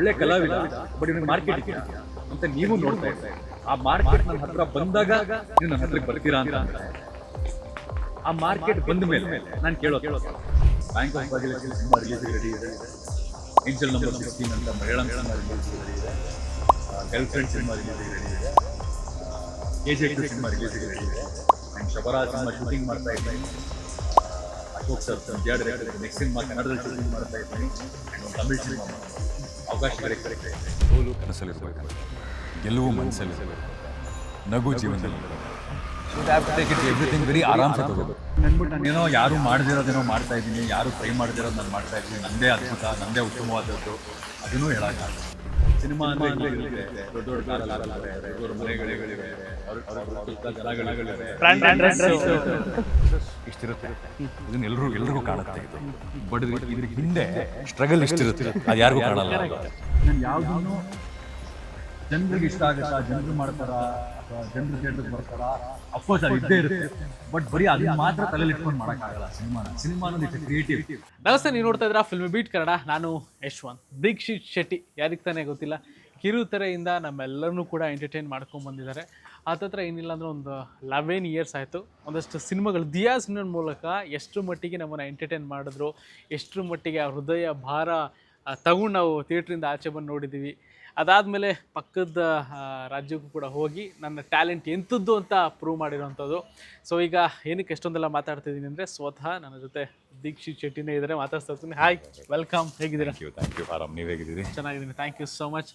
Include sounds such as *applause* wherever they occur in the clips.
ಒಳ್ಳೆ ಕಲಾವಿದ ಬಟ್ ಇವನಿಗೆ ಮಾರ್ಕೆಟ್ ಇದೆಯಾ ಅಂತ ನೀವು ನೋಡ್ತಾ ಇದ್ದೆ ಆ ಮಾರ್ಕೆಟ್ ನನ್ನ ಹತ್ರ ಬಂದಾಗ ನೀವು ನನ್ನ ಹತ್ರಕ್ಕೆ ಬರ್ತೀರಾ ಅಂತ ಆ ಮಾರ್ಕೆಟ್ ಬಂದ ಮೇಲೆ ನಾನು ಕೇಳೋದು. ಬ್ಯಾಂಕ್ ಆಫ್ ಬಾಗಿಲಲ್ಲಿ ಸಿನಿಮಾ ರಿಲೀಸ್ ರೆಡಿ ಇದೆ. ಏಂಜಲ್ ನಂಬರ್ ಸಿಕ್ಸ್ಟೀನ್ ಅಂತ ಮಲಯಾಳಂ ಸಿನಿಮಾ ರಿಲೀಸ್ ರೆಡಿ ಇದೆ. Girl friend cinema release ready ಇದೆ. K G two cinema release ready ಇದೆ. ಆ್ಯಂಡ್ ಶಬರಾಜ್ ಸಿನಿಮಾ ಶೂಟಿಂಗ್ ಮಾಡ್ತಾ ಇದ್ದೀನಿ. Ashok sir director next cinema ಕನ್ನಡದಲ್ಲಿ ಶೂಟಿಂಗ್ ಮಾಡ್ತಾ ಇದ್ದೀನಿ. ಆ್ಯಂಡ್ ತಮಿಳ್ ಸಿನಿಮಾ ಅವಕಾಶ ಸೋಲು ಕನಸಲ್ಲಿರಬೇಕು ಗೆಲುವು ಮನಸ್ಸಲ್ಲಿರಬೇಕು ನಗು ಜೀವನದಲ್ಲಿ ಎವ್ರಿಥಿಂಗ್ ವೆರಿ ಆರಾಮ್ ಏನೋ ಯಾರು ಮಾಡದಿರೋದೇನೋ ಮಾಡ್ತಾ ಇದ್ದೀನಿ ಯಾರು ಟ್ರೈ ಮಾಡದಿರೋದು ನಾನು ಮಾಡ್ತಾ ಇದ್ದೀನಿ ನಂದೇ ಅದ್ಭುತ ನಂದೇ ಉತ್ತಮವಾದದ್ದು ಅದನ್ನೂ ಹೇಳೋಕ್ಕಾಗಲ್ಲ ಸಿನಿಮಾ ಅಂದ್ರೆ ದೊಡ್ಡ ದೊಡ್ಡ ಮನೆಗಳಿವೆ ಇಷ್ಟಿರುತ್ತೆ. ಇದನ್ನ ಎಲ್ಲರೂ ಎಲ್ರಿಗೂ ಕಾಣುತ್ತೆ ಇದು. ಬಟ್ ಇದ್ರ ಹಿಂದೆ ಸ್ಟ್ರಗಲ್ ಇಷ್ಟಿರುತ್ತೆ. ಅದು ಯಾರಿಗೂ ಕಾಣಲ್ಲ ನಾನು ಯಾವುದನ್ನು ಜನರಿಗೆ ಇಷ್ಟ ಆಗುತ್ತಾ ಜನರು ಮಾಡ್ತಾರ ಅಥವಾ ಜನರು ಕೇಳಿದ್ರೆ ಬರ್ತಾರ ಅಫ್ಕೋರ್ಸ್ ಅದು ಇದ್ದೇ ಇರುತ್ತೆ. ಬಟ್ ಬರೀ ಅದನ್ನ ಮಾತ್ರ ತಲೆಯಲ್ಲಿ ಇಟ್ಕೊಂಡು ಮಾಡೋಕ್ಕಾಗಲ್ಲ ಸಿನಿಮಾನ. ಸಿನಿಮಾ ಅನ್ನೋದು ಇಟ್ಸ್ ಕ್ರಿಯೇಟಿವ್ ನಮಸ್ತೆ ನೀವು ನೋಡ್ತಾ ಇದ್ದೀರಾ ಫಿಲ್ಮ್ ಬೀಟ್ ಕನ್ನಡ ನಾನು ಯಶ್ವಂತ್. ದೀಕ್ಷಿತ್ ಶೆಟ್ಟಿ. ಯಾರಿಗೆ ತಾನೇ ಗೊತ್ತಿಲ್ಲ. ಕಿರುತೆರೆಯಿಂದ ನಮ್ಮೆಲ್ಲರನ್ನೂ ಕೂಡ ಎಂಟರ್ಟೈನ್ ಮಾಡ್ಕೊಂಡು ಬಂದಿದ್ದಾರೆ. ಹತ್ತತ್ರ ಏನಿಲ್ಲ ಅಂದ್ರೆ ಒಂದು ಲೆವೆನ್ ಇಯರ್ಸ್ ಆಯಿತು. ಒಂದಷ್ಟು ಸಿನಿಮಾಗಳು ದಿಯಾ ಸಿನಿಮಾ ಮೂಲಕ ಎಷ್ಟು ಮಟ್ಟಿಗೆ ನಮ್ಮನ್ನು ಎಂಟರ್ಟೈನ್ ಮಾಡಿದ್ರು ಎಷ್ಟರ ಮಟ್ಟಿಗೆ ಆ ಹೃದಯ ಭಾರ ತಗೊಂಡು ನಾವು ಥಿಯೇಟ್ರಿಂದ ಆಚೆ ಬಂದು ನೋಡಿದ್ದೀವಿ ಅದಾದಮೇಲೆ ಪಕ್ಕದ ರಾಜ್ಯಕ್ಕೂ ಕೂಡ ಹೋಗಿ ನನ್ನ ಟ್ಯಾಲೆಂಟ್ ಎಂಥದ್ದು ಅಂತ ಪ್ರೂವ್ ಮಾಡಿರೋವಂಥದ್ದು. ಸೊ ಈಗ ಏನಕ್ಕೆ ಎಷ್ಟೊಂದೆಲ್ಲ ಮಾತಾಡ್ತಿದ್ದೀನಿ ಅಂದರೆ ಸ್ವತಃ ನನ್ನ ಜೊತೆ ದೀಕ್ಷಿತ್ ಶೆಟ್ಟಿನೇ ಇದ್ದಾರೆ ಮಾತಾಡ್ತಾ ಇರ್ತೀನಿ. ಹಾಯ್ ವೆಲ್ಕಮ್ ಹೇಗಿದ್ದೀರಾ? ಥ್ಯಾಂಕ್ ಯು ಥ್ಯಾಂಕ್ ಯು ಆರಾಮ್ ನೀವು ಹೇಗಿದ್ದೀರಿ? ಚೆನ್ನಾಗಿದ್ದೀನಿ. ಥ್ಯಾಂಕ್ ಯು ಸೋ ಮಚ್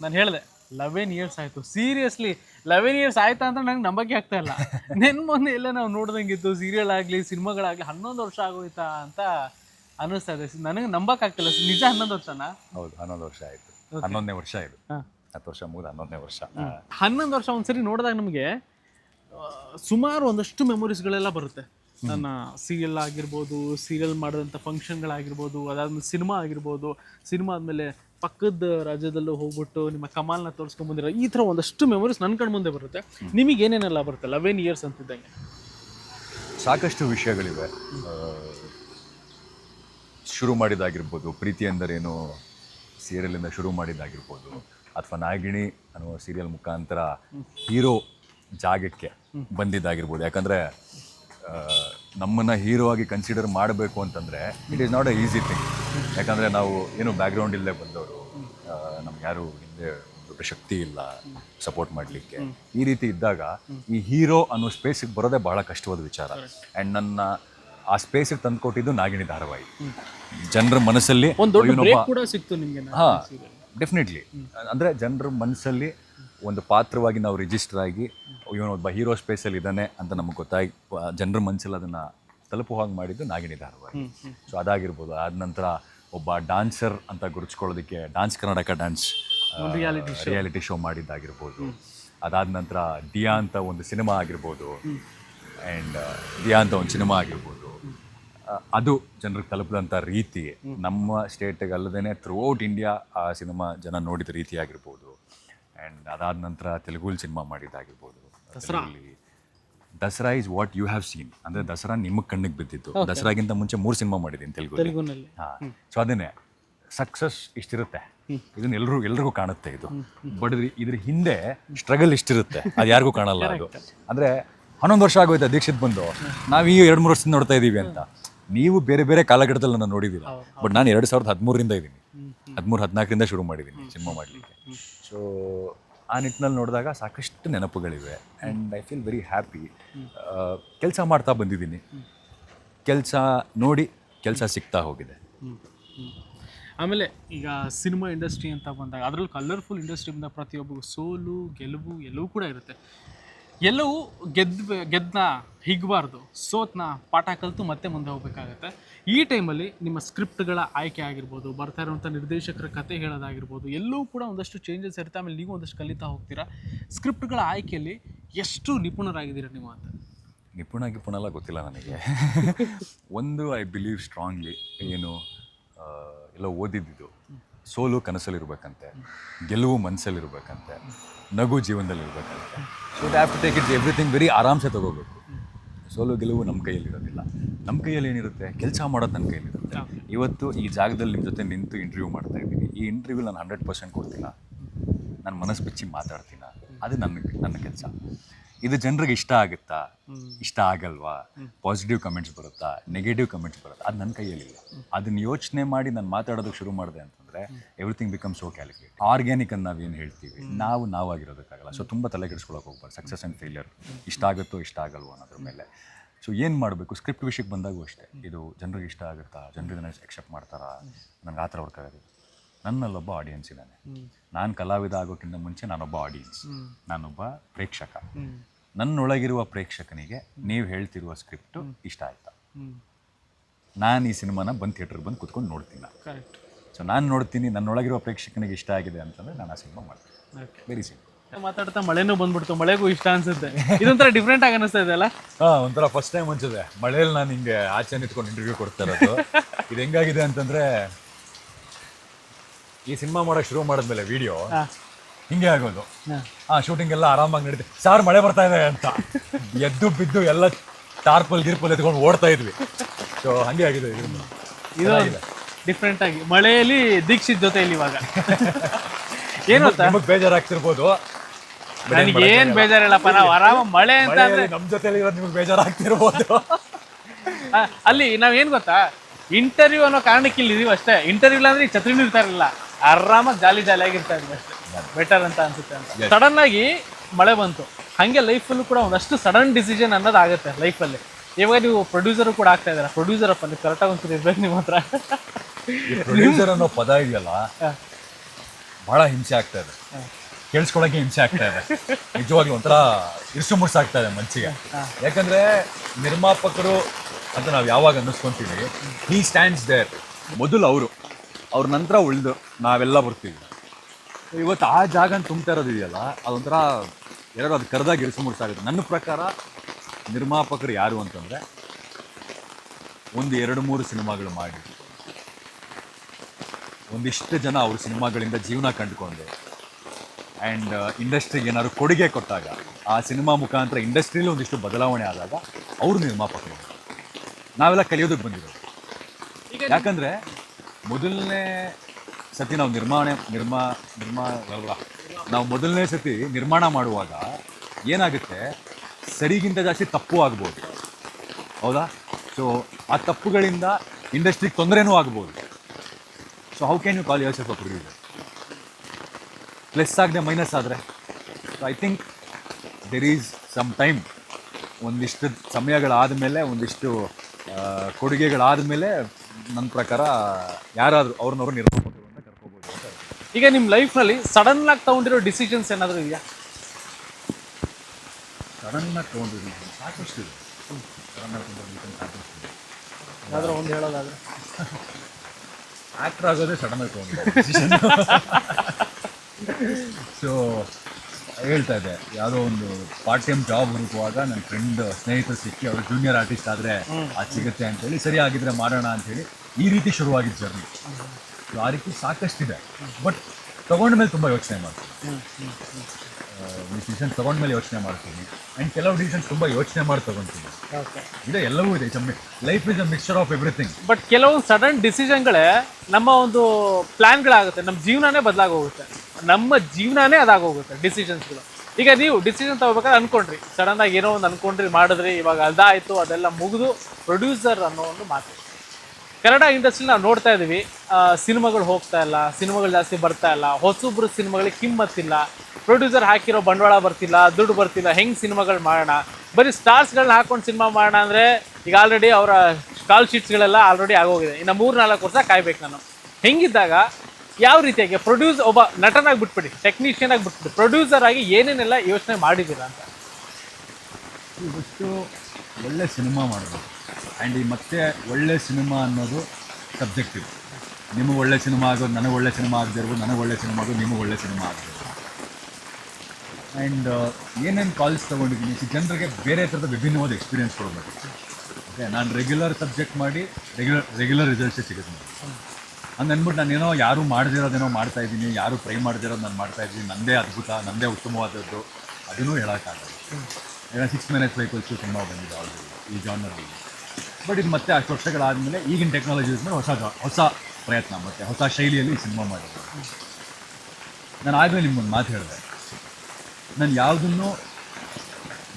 ನಾನು ಹೇಳಿದೆ ಲೆವೆನ್ ಇಯರ್ಸ್ ಆಯಿತು. ಸೀರಿಯಸ್ಲಿ ಲೆವೆನ್ ಇಯರ್ಸ್ ಆಯ್ತಾ ಅಂತ ನಂಗೆ ನಂಬಕ್ಕೆ ಆಗ್ತಾ ಇಲ್ಲ. *laughs* ನೆನ್ ಮೊನ್ನೆ ಎಲ್ಲ ನಾವು ನೋಡ್ದಂಗಿತ್ತು ಸೀರಿಯಲ್ ಆಗಲಿ ಸಿನಿಮಾಗಳಾಗಲಿ ಹನ್ನೊಂದು ವರ್ಷ ಆಗೋಯ್ತಾ ಅಂತ ಅನಿಸ್ತಾ ಇದೆ. ನನಗೆ ನಂಬಕ್ಕಾಗ್ತಿಲ್ಲ ನಿಜ ಹನ್ನೊಂದು ವರ್ಷನಾ? ಹೌದು ಹನ್ನೊಂದು ವರ್ಷ ಆಯಿತು. ಹನ್ನೊಂದನೇ ವರ್ಷ ಇದು. ಹತ್ತು ವರ್ಷ ಮುಗಿದ ಹನ್ನೊಂದನೇ ವರ್ಷ. ಹನ್ನೊಂದು ವರ್ಷ ಒಂದ್ಸರಿ ನೋಡಿದಾಗ ನಮಗೆ ಸುಮಾರು ಒಂದಷ್ಟು ಮೆಮೊರೀಸ್ಗಳೆಲ್ಲ ಬರುತ್ತೆ. ನನ್ನ ಸೀರಿಯಲ್ ಆಗಿರ್ಬೋದು ಸೀರಿಯಲ್ ಮಾಡಿದಂಥ ಫಂಕ್ಷನ್ಗಳಾಗಿರ್ಬೋದು ಅದಾದ್ಮೇಲೆ ಸಿನಿಮಾ ಆಗಿರ್ಬೋದು ಸಿನಿಮಾ ಆದಮೇಲೆ ಪಕ್ಕದ ರಾಜ್ಯದಲ್ಲೂ ಹೋಗ್ಬಿಟ್ಟು ನಿಮ್ಮ ಕಮಾಲ್ನ ತೋರಿಸ್ಕೊಂಡ್ ಬಂದಿರೋ ಈ ಥರ ಒಂದಷ್ಟು ಮೆಮೊರೀಸ್ ನನ್ನ ಕಣ್ಣು ಮುಂದೆ ಬರುತ್ತೆ. ನಿಮಗೆ ಏನೇನೆಲ್ಲ ಬರುತ್ತೆ? ಲೆವೆನ್ ಇಯರ್ಸ್ ಅಂತಿದ್ದಂಗೆ. ಸಾಕಷ್ಟು ವಿಷಯಗಳಿವೆ. ಶುರು ಮಾಡಿದಾಗಿರ್ಬೋದು ಪ್ರೀತಿ ಅಂದರೇನು ಸೀರಿಯಲಿಂದ ಶುರು ಮಾಡಿದ್ದಾಗಿರ್ಬೋದು. ಅಥವಾ ನಾಗಿಣಿ ಅನ್ನುವ ಸೀರಿಯಲ್ ಮುಖಾಂತರ ಹೀರೋ ಜಾಗಕ್ಕೆ ಬಂದಿದ್ದಾಗಿರ್ಬೋದು. ಯಾಕಂದರೆ ನಮ್ಮನ್ನು ಹೀರೋ ಆಗಿ ಕನ್ಸಿಡರ್ ಮಾಡಬೇಕು ಅಂತಂದರೆ it is not a easy thing ಯಾಕಂದರೆ ನಾವು ಏನು ಬ್ಯಾಕ್ಗ್ರೌಂಡ್ ಇಲ್ಲದೆ ಬಂದವರು ಯಾರು ಹಿಂದೆ ದೊಡ್ಡ ಶಕ್ತಿ ಇಲ್ಲ ಸಪೋರ್ಟ್ ಮಾಡಲಿಕ್ಕೆ. ಈ ರೀತಿ ಇದ್ದಾಗ ಈ ಹೀರೋ ಅನ್ನೋ ಸ್ಪೇಸಿಗೆ ಬರೋದೇ ಬಹಳ ಕಷ್ಟವಾದ ವಿಚಾರ. ಆ್ಯಂಡ್ ನನ್ನ ಆ ಸ್ಪೇಸಿಗೆ ತಂದುಕೊಟ್ಟಿದ್ದು ನಾಗಿಣಿ ಧಾರಾವಾಹಿ. ಜನರ ಮನಸ್ಸಲ್ಲಿ ಕೂಡ ಸಿಕ್ತು ನಿಮಗೆ ಹಾ ಡೆಫಿನೆಟ್ಲಿ ಅಂದರೆ ಜನರ ಮನಸ್ಸಲ್ಲಿ ಒಂದು ಪಾತ್ರವಾಗಿ ನಾವು ರಿಜಿಸ್ಟರ್ ಆಗಿ ಇವನೊಬ್ಬ ಹೀರೋ ಸ್ಪೇಸಲ್ಲಿ ಇದ್ದಾನೆ ಅಂತ ನಮಗೆ ಗೊತ್ತಾಗಿ ಜನರ ಮನಸ್ಸಲ್ಲಿ ಅದನ್ನು ತಲುಪುವಾಗಿ ಮಾಡಿದ್ದು ನಾಗಿಣಿ ಧಾರಾವಾಹಿ. ಸೊ ಅದಾಗಿರ್ಬೋದು. ಆದ ನಂತರ ಒಬ್ಬ ಡಾನ್ಸರ್ ಅಂತ ಗುರುತಿಸ್ಕೊಳ್ಳೋದಕ್ಕೆ dance Karnataka dance reality show ಮಾಡಿದ್ದಾಗಿರ್ಬೋದು. ಅದಾದ ನಂತರ ದಿಯಾ ಅಂತ ಒಂದು ಸಿನಿಮಾ ಆಗಿರ್ಬೋದು. ಆ್ಯಂಡ್ ದಿಯಾ ಅಂತ ಒಂದು ಸಿನಿಮಾ ಆಗಿರ್ಬೋದು. ಅದು ಜನರಿಗೆ ತಲುಪಿದಂಥ ರೀತಿ ನಮ್ಮ ಸ್ಟೇಟಿಗೆ ಅಲ್ಲದೇ ಥ್ರೂ ಔಟ್ ಇಂಡಿಯಾ ಆ ಸಿನಿಮಾ ಜನ ನೋಡಿದ ರೀತಿ ಆಗಿರ್ಬೋದು. ಆ್ಯಂಡ್ ಅದಾದ ನಂತರ Telugu cinema ಮಾಡಿದ್ದಾಗಿರ್ಬೋದು. Dasara is what you have seen ಅಂದ್ರೆ ದಸರಾ ನಿಮ್ಮ ಕಣ್ಣಿಗೆ ಬಿದ್ದಿತ್ತು ದಸರಾಗಿಂತ ಮುಂಚೆ ಮೂರು ಸಿನಿಮಾ ಮಾಡಿದ್ದೀನಿ ತೆಲುಗು ತೆಲುಗುನಲ್ಲಿ. ಸೊ ಅದನ್ನೇ ಸಕ್ಸಸ್ ಇಷ್ಟಿರುತ್ತೆ. ಇದನ್ನ ಎಲ್ರಿಗೂ ಎಲ್ರಿಗೂ ಕಾಣುತ್ತೆ ಇದು. ಬಟ್ ಇದ್ರ- ಹಿಂದೆ ಸ್ಟ್ರಗಲ್ ಇಷ್ಟಿರುತ್ತೆ. ಅದು ಯಾರಿಗೂ ಕಾಣಲ್ಲ ಅದು. ಅಂದ್ರೆ ಹನ್ನೊಂದು ವರ್ಷ ಆಗೋಯ್ತಾ ದೀಕ್ಷಿತ್ ಬಂದು. ನಾವು ಈ ಎರಡು ಮೂರು ವರ್ಷದಿಂದ ನೋಡ್ತಾ ಇದ್ದೀವಿ ಅಂತ. ನೀವು ಬೇರೆ ಬೇರೆ ಕಾಲಘಟ್ಟದಲ್ಲಿ ನಾನು ನೋಡಿದಿಲ್ಲ ಬಟ್ ನಾನು ಎರಡು ಸಾವಿರದ ಹದಿಮೂರರಿಂದ ಇದ್ದೀನಿ ಹದಿಮೂರು ಹದಿನಾಲ್ಕರಿಂದ ಶುರು ಮಾಡಿದ್ದೀನಿ ಸಿನಿಮಾ ಮಾಡಲಿಕ್ಕೆ. ಸೊ ಆ ನಿಟ್ಟಿನಲ್ಲಿ ನೋಡಿದಾಗ ಸಾಕಷ್ಟು ನೆನಪುಗಳಿವೆ. And I feel very happy ಕೆಲಸ ಮಾಡ್ತಾ ಬಂದಿದ್ದೀನಿ. ಕೆಲಸ ನೋಡಿ ಕೆಲಸ ಸಿಗ್ತಾ ಹೋಗಿದೆ. ಆಮೇಲೆ ಈಗ ಸಿನಿಮಾ ಇಂಡಸ್ಟ್ರಿ ಅಂತ ಬಂದಾಗ ಅದರಲ್ಲೂ ಕಲರ್ಫುಲ್ ಇಂಡಸ್ಟ್ರಿ ಬಂದಾಗ ಪ್ರತಿಯೊಬ್ಬರಿಗೂ ಸೋಲು, ಗೆಲುವು ಎಲ್ಲವೂ ಕೂಡ ಇರುತ್ತೆ. ಎಲ್ಲವೂ ಗೆದ್ದ ಗೆದ್ದನ್ನ ಹಿಗ್ಬಾರ್ದು. ಸೋತ್ನ ಪಾಠ ಕಲಿತು ಮತ್ತೆ ಮುಂದೆ ಹೋಗಬೇಕಾಗತ್ತೆ. ಈ ಟೈಮಲ್ಲಿ ನಿಮ್ಮ ಸ್ಕ್ರಿಪ್ಟ್ಗಳ ಆಯ್ಕೆ ಆಗಿರ್ಬೋದು, ಬರ್ತಾ ಇರುವಂಥ ನಿರ್ದೇಶಕರ ಕತೆ ಹೇಳೋದಾಗಿರ್ಬೋದು, ಎಲ್ಲೂ ಕೂಡ ಒಂದಷ್ಟು ಚೇಂಜಸ್ ಇರುತ್ತೆ. ಆಮೇಲೆ ನೀವು ಒಂದಷ್ಟು ಕಲಿತಾ ಹೋಗ್ತೀರಾ. ಸ್ಕ್ರಿಪ್ಟ್ಗಳ ಆಯ್ಕೆಯಲ್ಲಿ ಎಷ್ಟು ನಿಪುಣರಾಗಿದ್ದೀರಾ ನೀವು ಅಂತ? ನಿಪುಣ ಎಲ್ಲ ಗೊತ್ತಿಲ್ಲ ನನಗೆ. ಒಂದು ಐ ಬಿಲೀವ್ ಸ್ಟ್ರಾಂಗ್ಲಿ ಏನು ಎಲ್ಲ ಓದಿದ್ದು. ಸೋಲು ಕನಸಲ್ಲಿರ್ಬೇಕಂತೆ. ಗೆಲುವು ಮನಸ್ಸಲ್ಲಿರ್ಬೇಕಂತೆ. ನಗು ಜೀವನದಲ್ಲಿ ಇರಬೇಕಂತೆ so to take it everything very ಆರಾಮ್ಸೆ ತಗೋಬೇಕು. ಸೋಲು ಗೆಲುವು ನಮ್ಮ ಕೈಯಲ್ಲಿರೋದಿಲ್ಲ ನಮ್ಮ ಕೈಯಲ್ಲಿ ಏನಿರುತ್ತೆ? ಕೆಲಸ ಮಾಡೋದು ನನ್ನ ಕೈಯಲ್ಲಿರುತ್ತೆ ಇವತ್ತು ಈ ಜಾಗದಲ್ಲಿ ನಿಮ್ಮ ಜೊತೆ ನಿಂತು ಇಂಟರ್ವ್ಯೂ ಮಾಡ್ತಾ ಇದ್ದೀನಿ. ಈ ಇಂಟರ್ವ್ಯೂ ನಾನು ಹಂಡ್ರೆಡ್ ಪರ್ಸೆಂಟ್ ಕೊಡ್ತಿಲ್ಲ ನಾನು ಮನಸ್ಸು ಬಿಚ್ಚಿ ಮಾತಾಡ್ತೀನ? ಅದು ನನ್ನ ನನ್ನ ಕೆಲಸ. ಇದು ಜನರಿಗೆ ಇಷ್ಟ ಆಗುತ್ತಾ? ಇಷ್ಟ ಆಗಲ್ವಾ? ಪಾಸಿಟಿವ್ ಕಮೆಂಟ್ಸ್ ಬರುತ್ತಾ? ನೆಗೆಟಿವ್ ಕಮೆಂಟ್ಸ್ ಬರುತ್ತಾ? ಅದು ನನ್ನ ಕೈಯಲ್ಲಿಲ್ಲ. ಅದನ್ನ ಯೋಚನೆ ಮಾಡಿ ನಾನು ಮಾತಾಡೋದಕ್ಕೆ ಶುರು ಮಾಡಿದೆ ಅಂತಂದರೆ everything become so calculate organic ಅಂತ ನಾವೇನು ಹೇಳ್ತೀವಿ ನಾವು ನಾವಾಗಿರೋದಕ್ಕಾಗಲ್ಲ ಸೊ ತುಂಬ ತಲೆ ಕೆಡಿಸ್ಕೊಳಕ್ಕೆ ಹೋಗ್ಬಾರ್ದು ಸಕ್ಸಸ್ ಆ್ಯಂಡ್ ಫೇಲಿಯರ್ ಇಷ್ಟ ಆಗುತ್ತೋ ಇಷ್ಟ ಆಗಲ್ವೋ ಅನ್ನೋದ್ರ ಮೇಲೆ. ಸೊ ಏನು ಮಾಡಬೇಕು? ಸ್ಕ್ರಿಪ್ಟ್ ವಿಷಯಕ್ಕೆ ಬಂದಾಗೂ ಅಷ್ಟೇ. ಇದು ಜನರಿಗೆ ಇಷ್ಟ ಆಗುತ್ತಾ? ಜನರು ಇದನ್ನ ಎಕ್ಸೆಪ್ಟ್ ಮಾಡ್ತಾರಾ? ನನಗೆ ಆ ಥರ ವರ್ಕ್ ಆಗೋದು. ನನ್ನಲ್ಲೊಬ್ಬ ಆಡಿಯನ್ಸ್ ಇದ್ದಾನೆ. ನಾನು ಕಲಾವಿದ ಆಗೋಕ್ಕಿಂತ ಮುಂಚೆ ನಾನೊಬ್ಬ ಆಡಿಯನ್ಸ್ ನಾನೊಬ್ಬ ಪ್ರೇಕ್ಷಕ. ನನ್ನೊಳಗಿರುವ ಪ್ರೇಕ್ಷಕನಿಗೆ ನೀವು ಹೇಳ್ತಿರುವ ಸ್ಕ್ರಿಪ್ಟು ಇಷ್ಟ ಆಯ್ತಾ? ನಾನು ಈ ಸಿನಿಮಾನ ಬಂದು ಥಿಯೇಟ್ರಿಗೆ ಬಂದು ಕುತ್ಕೊಂಡು ನೋಡ್ತೀನಿ ಸೊ ನಾನು ನೋಡ್ತೀನಿ ನನ್ನೊಳಗಿರೋ ಪ್ರೇಕ್ಷಕನಿಗೆ ಇಷ್ಟ ಆಗಿದೆ ಅಂತಂದ್ರೆ ನಾನು ಆ ಸಿನಿಮಾ ಮಾಡ್ತೀನಿ. ವೆರಿ ಸಿಂಪಲ್ ಮಾತಾಡ್ತಾ ಮಳೆನೂ ಬಂದ್ಬಿಡ್ತು ಮಳೆಗೂ ಇಷ್ಟ ಅನ್ಸುತ್ತೆ. ಇದೊಂಥರ ಡಿಫ್ರೆಂಟ್ ಆಗಿ ಅನಿಸ್ತಾ ಇದೆ ಅಲ್ಲ? ಹಾಂ ಒಂಥರ ಫಸ್ಟ್ ಟೈಮ್ ಅನ್ಸುತ್ತೆ. ಮಳೆಯಲ್ಲಿ ನಾನು ಹಿಂಗೆ ಆಚೆ ನಿಂತ್ಕೊಂಡು ಇಂಟರ್ವ್ಯೂ ಕೊಡ್ತಾ ಇರೋದು. *laughs* ಇದು ಹೆಂಗಾಗಿದೆ ಅಂತಂದರೆ ಈ ಸಿನಿಮಾ ಮಾಡೋಕೆ ಶುರು ಮಾಡಿದ್ಮೇಲೆ ವಿಡಿಯೋ ಹಿಂಗೆ ಆಗೋದು. ಹಾಂ. ಶೂಟಿಂಗ್ ಎಲ್ಲ ಆರಾಮಾಗಿ ನಡೀತು. ಸಾರ್ ಮಳೆ ಬರ್ತಾ ಇದೆ ಅಂತ. *laughs* ಎದ್ದು ಬಿದ್ದು ಎಲ್ಲ ಟಾರ್ಪಲ್ ಗಿರ್ಪಲ್ ಎತ್ಕೊಂಡು ಓಡ್ತಾ ಇದ್ವಿ. ಸೊ ಹಂಗೆ ಆಗಿದೆ. ಇದು ಇದು ಡಿಫ್ರೆಂಟ್ ಆಗಿ ಮಳೆಯಲ್ಲಿ ದೀಕ್ಷಿತ್ ಜೊತೆಯಲ್ಲಿ ಇವಾಗ. *laughs* ಏನು ಗೊತ್ತಾ? ನಿಮಗೆ ಬೇಜಾರಾಗ್ತಿರ್ಬೋದು. ನನಗೆ ಏನ್ ಬೇಜಾರಿಲ್ಲಪ್ಪ ನಾವು ಆರಾಮ ಮಳೆ ಅಂತ ಅಂದ್ರೆ ನಮ್ಮ ಜೊತೆಲಿ ಇರೋದು ನಿಮಗೆ ಬೇಜಾರಾಗ್ತಿರ್ಬೋದು. *laughs* ಅಲ್ಲಿ ನಾವ್ ಏನ್ ಗೊತ್ತಾ? ಇಂಟರ್ವ್ಯೂ ಅನ್ನೋ ಕಾರಣಕ್ಕೆ ಇಲ್ಲಿ ಇದೀವಿ ಅಷ್ಟೇ. ಇಂಟರ್ವ್ಯೂ ಇಲ್ಲ ಅಂದ್ರೆ ಈ ಛತ್ರಿನೂ ಇರ್ತಾ ಇರಲಿಲ್ಲ ಆರಾಮಾಗಿ ಜಾಲಿ ಜಾಲಿ ಆಗಿರ್ತಾ ಇದ್ವಿ ಅಷ್ಟೇ. ಬೆಟರ್ ಅಂತ ಅನ್ಸುತ್ತೆ ಅಂತ. ಸಡನ್ ಆಗಿ ಮಳೆ ಬಂತು. ಹಂಗೆ ಲೈಫಲ್ಲೂ ಕೂಡ ಒಂದಷ್ಟು ಸಡನ್ ಡಿಸಿಷನ್ ಅನ್ನೋದು ಆಗುತ್ತೆ ಲೈಫಲ್ಲಿ ಇವಾಗ ನೀವು ಪ್ರೊಡ್ಯೂಸರ್ ಕೂಡ ಆಗ್ತಾ ಇದ್ದಾರೆ? ಪ್ರೊಡ್ಯೂಸರ್ ಅಪ್ಪ ನೀವು ಕರೆಕ್ಟಾಗಿ ಒಂದ್ಸರಿ ಇರ್ಬೇಕು ನಿಮ್ಮ ಹತ್ರ. *laughs* ಪ್ರೊಡ್ಯೂಸರ್ ಅನ್ನೋ ಪದ ಇದೆಯಲ್ಲ ಬಹಳ ಹಿಂಸೆ ಆಗ್ತಾ ಇದೆ. ಕೇಳಿಸ್ಕೊಳಕ್ಕೆ ಹಿಂಸೆ ಆಗ್ತಾ ಇದೆ. ನಿಜವಾಗ್ಲೂ ಒಂಥರ ಇರ್ಸು ಮುಡ್ಸಾಗ್ತಾ ಇದೆ ಮನ್ಸಿಗೆ ಯಾಕಂದ್ರೆ ನಿರ್ಮಾಪಕರು ಅಂತ ನಾವು ಯಾವಾಗ ಅನ್ನಿಸ್ಕೊಂತೀವಿ ಹೀ ಸ್ಟ್ಯಾಂಡ್ಸ್ ದೇರ್ ಮೊದಲು ಅವರು. ಅವ್ರ ನಂತರ ಉಳಿದು ನಾವೆಲ್ಲ ಬರ್ತೀವಿ. ಇವತ್ತು ಆ ಜಾಗ ತುಂಬ್ತಾ ಇರೋದು ಇದೆಯಲ್ಲ ಅದೊಂಥರ ಯಾರು ಅದು ಕರೆದಾಗ ಇರಿಸು ಮುಡ್ಸಾಗುತ್ತೆ ನನ್ನ ಪ್ರಕಾರ ನಿರ್ಮಾಪಕರು ಯಾರು ಅಂತಂದ್ರೆ ಒಂದು ಎರಡು ಮೂರು ಸಿನಿಮಾಗಳು ಮಾಡಿ. ಒಂದಿಷ್ಟು ಜನ ಅವ್ರ ಸಿನಿಮಾಗಳಿಂದ ಜೀವನ ಕಂಡುಕೊಂಡು. ಆ್ಯಂಡ್ ಇಂಡಸ್ಟ್ರಿಗೆ ಏನಾದ್ರು ಕೊಡುಗೆ ಕೊಟ್ಟಾಗ ಆ ಸಿನಿಮಾ ಮುಖಾಂತರ ಇಂಡಸ್ಟ್ರಿಯಲ್ಲಿ ಒಂದಿಷ್ಟು ಬದಲಾವಣೆ ಆದಾಗ ಅವರು ನಿರ್ಮಾಪಕರು. ನಾವೆಲ್ಲ ಕಲಿಯೋದಕ್ಕೆ ಬಂದಿರೋದು. ಯಾಕಂದರೆ ಮೊದಲನೇ ಸತಿ ನಾವು ನಿರ್ಮಾಣ ನಿರ್ಮಾ ನಿರ್ಮಾ ನಾವು ಮೊದಲನೇ ಸತಿ ನಿರ್ಮಾಣ ಮಾಡುವಾಗ ಏನಾಗುತ್ತೆ ಸರಿಗಿಂತ ಜಾಸ್ತಿ ತಪ್ಪು ಆಗ್ಬೋದು. ಹೌದಾ? ಸೊ ಆ ತಪ್ಪುಗಳಿಂದ ಇಂಡಸ್ಟ್ರಿಗೆ ತೊಂದರೆನೂ ಆಗ್ಬೋದು. So how can you call yourself a producer plus ಆಗದೆ ಮೈನಸ್ ಆದರೆ so I think there is some time ಒಂದಿಷ್ಟು ಸಮಯಗಳಾದ ಮೇಲೆ ಒಂದಿಷ್ಟು ಕೊಡುಗೆಗಳಾದ ಮೇಲೆ ನನ್ನ ಪ್ರಕಾರ ಯಾರಾದರೂ ಅವ್ರನ್ನವ್ರು ನಿರ್ಮಾಣ ಅಂತ ಕರ್ಕೋಬೋದು ಅಂತ ಈಗ ನಿಮ್ಮ ಲೈಫ್ನಲ್ಲಿ ಸಡನ್ ಆಗಿ ತಗೊಂಡಿರೋ ಡಿಸಿಷನ್ಸ್ ಏನಾದರೂ ಇದೆಯಾ? ಸಡನ್ನಾಗಿ ತೊಗೊಂಡಿರೋ ಸಾಕಷ್ಟು ಇದೆ ಸಡನ್ನಾಗಿ ತೊಗೊಂಡಿರೋ ಸಾಕಷ್ಟು ಇದೆ ಏನಾದರೂ ಒಂದು ಹೇಳೋದಾದ್ರೆ. *laughs* ಆ್ಯಕ್ಟ್ರ್ ಆಗೋದೇ ಆಗಿ ತೊಗೊಂಡಿದ್ದೀನಿ ಸೊ *laughs* ಹೇಳ್ತಾ ಇದ್ದೆ ಯಾವುದೋ ಒಂದು ಪಾರ್ಟ್ ಟೈಮ್ ಜಾಬ್ ಹುಡುಕುವಾಗ ನನ್ನ ಫ್ರೆಂಡ್ ಸ್ನೇಹಿತರು ಸಿಕ್ಕಿ ಅವರು ಜೂನಿಯರ್ ಆರ್ಟಿಸ್ಟ್ ಆದರೆ ಅದು ಸಿಗುತ್ತೆ ಅಂತೇಳಿ ಸರಿ ಆಗಿದ್ರೆ ಮಾಡೋಣ ಅಂತೇಳಿ ಈ ರೀತಿ ಶುರುವಾಗಿದ್ದು ಜರ್ನಿ ಸೊ ಆ ರೀತಿ ಸಾಕಷ್ಟಿದೆ. ಬಟ್ ತೊಗೊಂಡ ಮೇಲೆ ತುಂಬ ಯೋಚನೆ ಮಾಡ್ತೀನಿ. ಡಿಸಿಷನ್ ತೊಗೊಂಡ್ಮೇಲೆ ಯೋಚನೆ ಮಾಡ್ತೀನಿ. ಆ್ಯಂಡ್ ಕೆಲವು ಡಿಸಿಷನ್ಸ್ ತುಂಬ ಯೋಚನೆ ಮಾಡಿ ತೊಗೊತೀನಿ. ಇದೆ ಎಲ್ಲವೂ ಇದೆ. Life is a mixture of everything but ಕೆಲವೊಂದು ಸಡನ್ ಡಿಸಿಷನ್ಗಳೇ ನಮ್ಮ ಒಂದು ಪ್ಲ್ಯಾನ್ಗಳಾಗುತ್ತೆ ನಮ್ಮ ಜೀವನನೇ ಬದಲಾಗೋಗುತ್ತೆ. ನಮ್ಮ ಜೀವನನೇ ಅದಾಗೋಗುತ್ತೆ ಡಿಸಿಷನ್ಸ್ಗಳು ಈಗ ನೀವು ಡಿಸಿಷನ್ ತಗೋಬೇಕಾದ್ರೆ ಅನ್ಕೊಂಡ್ರಿ. ಸಡನ್ ಆಗಿ ಏನೋ ಒಂದು ಅನ್ಕೊಂಡ್ರಿ ಮಾಡಿದ್ರಿ ಇವಾಗ ಅದಾಯಿತು ಅದೆಲ್ಲ ಮುಗಿದು ಪ್ರೊಡ್ಯೂಸರ್ ಅನ್ನೋ ಒಂದು ಮಾತು. ಕನ್ನಡ ಇಂಡಸ್ಟ್ರಿ ನಾವು ನೋಡ್ತಾ ಇದ್ದೀವಿ. ಸಿನಿಮಾಗಳು ಹೋಗ್ತಾ ಇಲ್ಲ, ಸಿನಿಮಾಗಳು ಜಾಸ್ತಿ ಬರ್ತಾ ಇಲ್ಲ, ಹೊಸೊಬ್ರು ಸಿನಿಮಾಗಳಿಗೆ ಕಿಮ್ಮತ್ತಿಲ್ಲ ಪ್ರೊಡ್ಯೂಸರ್ ಹಾಕಿರೋ ಬಂಡವಾಳ ಬರ್ತಿಲ್ಲ, ದುಡ್ಡು ಬರ್ತಿಲ್ಲ, ಹೆಂಗೆ ಸಿನಿಮಾಗಳು ಮಾಡೋಣ? ಬರೀ ಸ್ಟಾರ್ಸ್ಗಳನ್ನ ಹಾಕೊಂಡು ಸಿನಿಮಾ ಮಾಡೋಣ ಅಂದರೆ ಈಗ ಆಲ್ರೆಡಿ ಅವರ ಕಾಲ್ ಶೀಟ್ಸ್ಗಳೆಲ್ಲ ಆಲ್ರೆಡಿ ಆಗೋಗಿದೆ. ಇನ್ನು ಮೂರು ನಾಲ್ಕು ವರ್ಷ ಕಾಯ್ಬೇಕು ನಾನು. ಹೆಂಗಿದ್ದಾಗ ಯಾವ ರೀತಿಯಾಗಿ ಪ್ರೊಡ್ಯೂಸ್ ಒಬ್ಬ ನಟನಾಗಿ ಬಿಟ್ಬಿಡಿ ಟೆಕ್ನಿಷಿಯನ್ ಆಗಿ ಬಿಟ್ಬಿಡಿ ಪ್ರೊಡ್ಯೂಸರ್ ಆಗಿ ಏನೇನೆಲ್ಲ ಯೋಚನೆ ಮಾಡಿದ್ದೀರಾ ಅಂತ? ಒಳ್ಳೆ ಸಿನಿಮಾ ಮಾಡಬೇಕು. ಆ್ಯಂಡ್ ಈ ಮತ್ತೆ ಒಳ್ಳೆ ಸಿನಿಮಾ ಅನ್ನೋದು ಸಬ್ಜೆಕ್ಟಿವ್ ನಿಮಗೆ ಒಳ್ಳೆ ಸಿನಿಮಾ ಆಗೋದು ನನಗೆ ಒಳ್ಳೆ ಸಿನಿಮಾ ಆಗದಿರ್ಬೋದು ನನಗೆ ಒಳ್ಳೆ ಸಿನಿಮಾ ಆಗೋದು ನಿಮಗೆ ಒಳ್ಳೆ ಸಿನಿಮಾ ಆಗಬೇಕು ಆ್ಯಂಡ್ ಏನೇನು ಕಾಲ್ಸ್ ತೊಗೊಂಡಿದ್ದೀನಿ ಜನರಿಗೆ ಬೇರೆ ಥರದ ವಿಭಿನ್ನವಾದ ಎಕ್ಸ್ಪೀರಿಯೆನ್ಸ್ ಕೊಡಬೇಕು. ಓಕೆ ನಾನು ರೆಗ್ಯುಲರ್ ಸಬ್ಜೆಕ್ಟ್ ಮಾಡಿ ರೆಗ್ಯುಲರ್ ರೆಗ್ಯುಲರ್ ರಿಸಲ್ಟ್ಸೇ ಸಿಗುತ್ತೆ ನನಗೆ. ಅಂದ್ಬಿಟ್ಟು ನಾನೇನೋ ಯಾರು ಮಾಡದಿರೋದೇನೋ ಮಾಡ್ತಾ ಇದ್ದೀನಿ, ಯಾರು ಟ್ರೈ ಮಾಡದಿರೋದು ನಾನು ಮಾಡ್ತಾ ಇದ್ದೀನಿ, ನಂದೇ ಅದ್ಭುತ, ನಂದೇ ಉತ್ತಮವಾದದ್ದು, ಅದನ್ನೂ ಹೇಳೋಕ್ಕಾಗಲ್ಲ. ಈಗ ಸಿಕ್ಸ್ ಮ್ಯಾನೇಜ್ ವೆಹಿಕಲ್ಸು ತುಂಬ ಬಂದಿದೆ ಆಲ್ರೆಡಿ ಈ ಜಾನರಲ್ಲಿ ಬಟ್ ಇದು ಮತ್ತೆ ಅಷ್ಟು ವರ್ಷಗಳಾದಮೇಲೆ ಈಗಿನ ಟೆಕ್ನಾಲಜಿ ಯೂಸ್ ಮಾಡಿ ಹೊಸ ಹೊಸ ಪ್ರಯತ್ನ ಮತ್ತೆ ಹೊಸ ಶೈಲಿಯಲ್ಲಿ ಸಿನಿಮಾ ಮಾಡಿದೆ ನಾನು ಆದಮೇಲೆ ನಿಮ್ಗೊಂದು ಮಾತು ಹೇಳಿದೆ. ನಾನು ಯಾವುದನ್ನು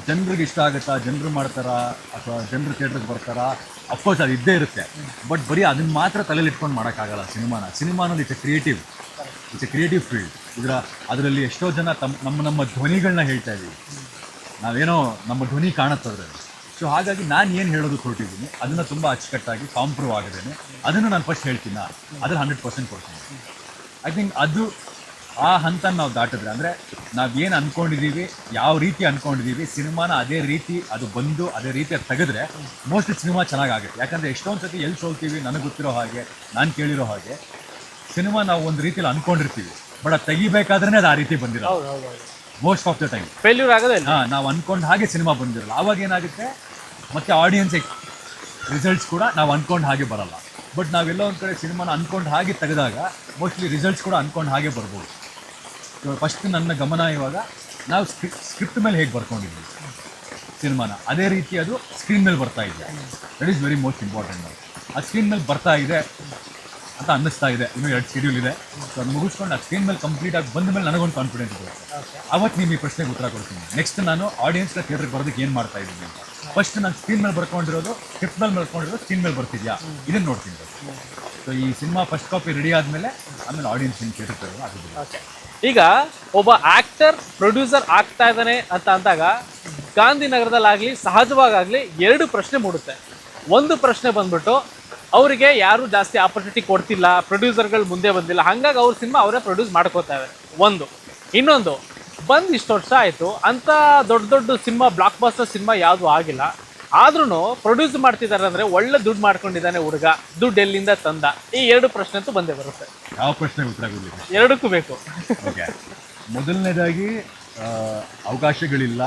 ಜನರಿಗೆ ಇಷ್ಟ ಆಗುತ್ತಾ, ಜನರು ಮಾಡ್ತಾರಾ, ಅಥವಾ ಜನರು ಥಿಯೇಟ್ರಿಗೆ ಬರ್ತಾರಾ ಅಫ್ಕೋರ್ಸ್ ಅದು ಇದ್ದೇ ಇರುತ್ತೆ. ಬಟ್ ಬರೀ ಅದನ್ನ ಮಾತ್ರ ತಲೆಯಲ್ಲಿ ಇಟ್ಕೊಂಡು ಮಾಡೋಕ್ಕಾಗಲ್ಲ ಸಿನಿಮಾನ. ಸಿನಿಮಾ ಅನ್ನೋದು it's a creative it's a creative field ಇದರ ಅದರಲ್ಲಿ ಎಷ್ಟೋ ಜನ ತಮ್ಮ ನಮ್ಮ ನಮ್ಮ ಧ್ವನಿಗಳನ್ನ ಹೇಳ್ತಾ ಇದ್ದೀವಿ ನಾವೇನೋ ನಮ್ಮ ಧ್ವನಿ ಕಾಣುತ್ತೆ ಸೊ ಹಾಗಾಗಿ ನಾನು ಏನು ಹೇಳೋದು ಹೊರಟಿದ್ದೀನಿ ಅದನ್ನು ತುಂಬ ಅಚ್ಚುಕಟ್ಟಾಗಿ ಕಾಂಪ್ರೂವ್ ಆಗಿದ್ದೇನೆ ಅದನ್ನು ನಾನು ಫಸ್ಟ್ ಹೇಳ್ತೀನಿ? ಅದ್ರಲ್ಲಿ ಹಂಡ್ರೆಡ್ ಪರ್ಸೆಂಟ್ ಕೊಡ್ತೀನಿ. ಐ ಥಿಂಕ್ ಅದು ಆ ಹಂತ ನಾವು ದಾಟಿದ್ರೆ ಅಂದರೆ ನಾವೇನು ಅಂದ್ಕೊಂಡಿದ್ದೀವಿ ಯಾವ ರೀತಿ ಅಂದ್ಕೊಂಡಿದ್ದೀವಿ ಸಿನಿಮಾನ ಅದೇ ರೀತಿ ಅದು ಬಂದು ಅದೇ ರೀತಿ ಅದು ತೆಗೆದ್ರೆ ಮೋಸ್ಟ್ಲಿ ಸಿನಿಮಾ ಚೆನ್ನಾಗಾಗುತ್ತೆ. ಯಾಕಂದರೆ ಎಷ್ಟೊಂದು ಸತಿ ಎಲ್ಲಿ ಸೋಲ್ತೀವಿ ನನಗೆ ಗೊತ್ತಿರೋ ಹಾಗೆ ನಾನು ಕೇಳಿರೋ ಹಾಗೆ ಸಿನಿಮಾ ನಾವು ಒಂದು ರೀತಿಯಲ್ಲಿ ಅಂದ್ಕೊಂಡಿರ್ತೀವಿ ಬಟ್ ಅದು ತೆಗಿಬೇಕಾದ್ರೆ ಅದು ಆ ರೀತಿ ಬಂದಿರೋ most of the time failure ಆಗೋದೇ ಹಾಂ ನಾವು ಅಂದ್ಕೊಂಡು ಹಾಗೆ ಸಿನಿಮಾ ಬಂದಿರಲ್ಲ. ಆವಾಗ ಏನಾಗುತ್ತೆ? ಮತ್ತೆ ಆಡಿಯನ್ಸ್ ರಿಸಲ್ಟ್ಸ್ ಕೂಡ ನಾವು ಅಂದ್ಕೊಂಡು ಹಾಗೆ ಬರಲ್ಲ. ಬಟ್ ನಾವೆಲ್ಲ ಒಂದು ಕಡೆ ಸಿನಿಮಾನ ಅಂದ್ಕೊಂಡು ಹಾಗೆ ತೆಗೆದಾಗ ಮೋಸ್ಟ್ಲಿ ರಿಸಲ್ಟ್ಸ್ ಕೂಡ ಅಂದ್ಕೊಂಡು ಹಾಗೆ ಬರ್ಬೋದು. ಫಸ್ಟ್ ನನ್ನ ಗಮನ ಇವಾಗ ನಾವು ಸ್ಕ್ರಿಪ್ಟ್ ಮೇಲೆ ಹೇಗೆ ಬರ್ಕೊಂಡಿದ್ವಿ ಸಿನಿಮಾನ. ಅದೇ ರೀತಿ ಅದು ಸ್ಕ್ರೀನ್ ಮೇಲೆ ಬರ್ತಾ ಇದೆ. That is very most important ಆ ಸ್ಕ್ರೀನ್ ಮೇಲೆ ಬರ್ತಾ ಇದೆ ಅಂತ ಅನ್ನಿಸ್ತಾ ಇದೆ. ಇನ್ನೂ ಎರಡು ಶೆಡ್ಯೂಲ್ ಇದೆ. ಸೊ ಅದು ಮುಗಿಸ್ಕೊಂಡು ಆ ಸ್ಕ್ರೀನ್ ಮೇಲೆ ಕಂಪ್ಲೀಟ್ ಆಗಿ ಬಂದ ಮೇಲೆ ನನಗೊಂದು ಕಾನ್ಫಿಡೆನ್ಸ್ ಇದೆ ಅವತ್ತು ನೀವು ಈ ಪ್ರಶ್ನೆಗೆ ಉತ್ತರ ಕೊಡ್ತೀನಿ. ನೆಕ್ಸ್ಟ್ ನಾನು ಆಡಿಯನ್ಸ್ನ ಥಿಯೇಟ್ರಿಗೆ ಬರೋದಕ್ಕೆ ಏನು ಮಾಡ್ತಾ ಇದ್ದೀನಿ ಅಂತ. ಫಸ್ಟ್ ನಾನು ಸ್ಕ್ರೀನ್ ಮೇಲೆ ಬರ್ಕೊಂಡಿರೋದು ಸ್ಕ್ರಿಪ್ಟ್ ಮೇಲೆ ಬರ್ಕೊಂಡಿರೋದು ಸ್ಕ್ರೀನ್ ಮೇಲೆ ಬರ್ತಿದ್ಯಾ? ಇದನ್ನು ನೋಡ್ತೀನಿ ಸೊ ಈ ಸಿನಿಮಾ ಫಸ್ಟ್ ಕಾಪಿ ರೆಡಿ ಆದಮೇಲೆ, ಆಮೇಲೆ ಆಡಿಯನ್ಸ್ ಏನು ಕೇಳ್ತಾರೆ, ಅದು ಈಗ ಒಬ್ಬ ಆಕ್ಟರ್ ಪ್ರೊಡ್ಯೂಸರ್ ಆಗ್ತಾ ಇದ್ದಾನೆ ಅಂತ ಅಂದಾಗ, ಗಾಂಧಿನಗರದಲ್ಲಾಗಲಿ ಸಹಜವಾಗಲಿ ಎರಡು ಪ್ರಶ್ನೆ ಮೂಡುತ್ತೆ. ಒಂದು ಪ್ರಶ್ನೆ ಬಂದ್ಬಿಟ್ಟು, ಅವರಿಗೆ ಯಾರು ಜಾಸ್ತಿ ಆಪರ್ಚುನಿಟಿ ಕೊಡ್ತಿಲ್ಲ ಪ್ರೊಡ್ಯೂಸರ್ಗಳು ಮುಂದೆ ಬಂದಿಲ್ಲ, ಹಾಗಾಗಿ ಅವ್ರ ಸಿನಿಮಾ ಅವರೇ ಪ್ರೊಡ್ಯೂಸ್ ಮಾಡ್ಕೋತಾ ಇದ್ದಾರೆ ಒಂದು. ಇನ್ನೊಂದು ಬಂದು ಇಷ್ಟು ವರ್ಷ ಆಯಿತು. ಅಂತ ದೊಡ್ಡ ದೊಡ್ಡ ಸಿನಿಮಾ ಬ್ಲಾಕ್ ಬಾಸ್ಟರ್ ಸಿನಿಮಾ ಯಾವುದು ಆಗಿಲ್ಲ. ಆದ್ರೂ ಪ್ರೊಡ್ಯೂಸ್ ಮಾಡ್ತಿದ್ದಾರೆ ಅಂದರೆ ಒಳ್ಳೆ ದುಡ್ಡು ಮಾಡ್ಕೊಂಡಿದ್ದಾನೆ ಹುಡುಗ. ದುಡ್ಡು ಎಲ್ಲಿಂದ ತಂದ? ಈ ಎರಡು ಪ್ರಶ್ನೆ ಅಂತೂ ಬಂದೇ ಬರುತ್ತೆ. ಯಾವ ಪ್ರಶ್ನೆ ಉತ್ತರ ಕೊಡಲಿಕ್ಕೆ ಎರಡಕ್ಕೂ ಬೇಕು. ಓಕೆ. ಮೊದಲನೇದಾಗಿ ಅವಕಾಶಗಳಿಲ್ಲ.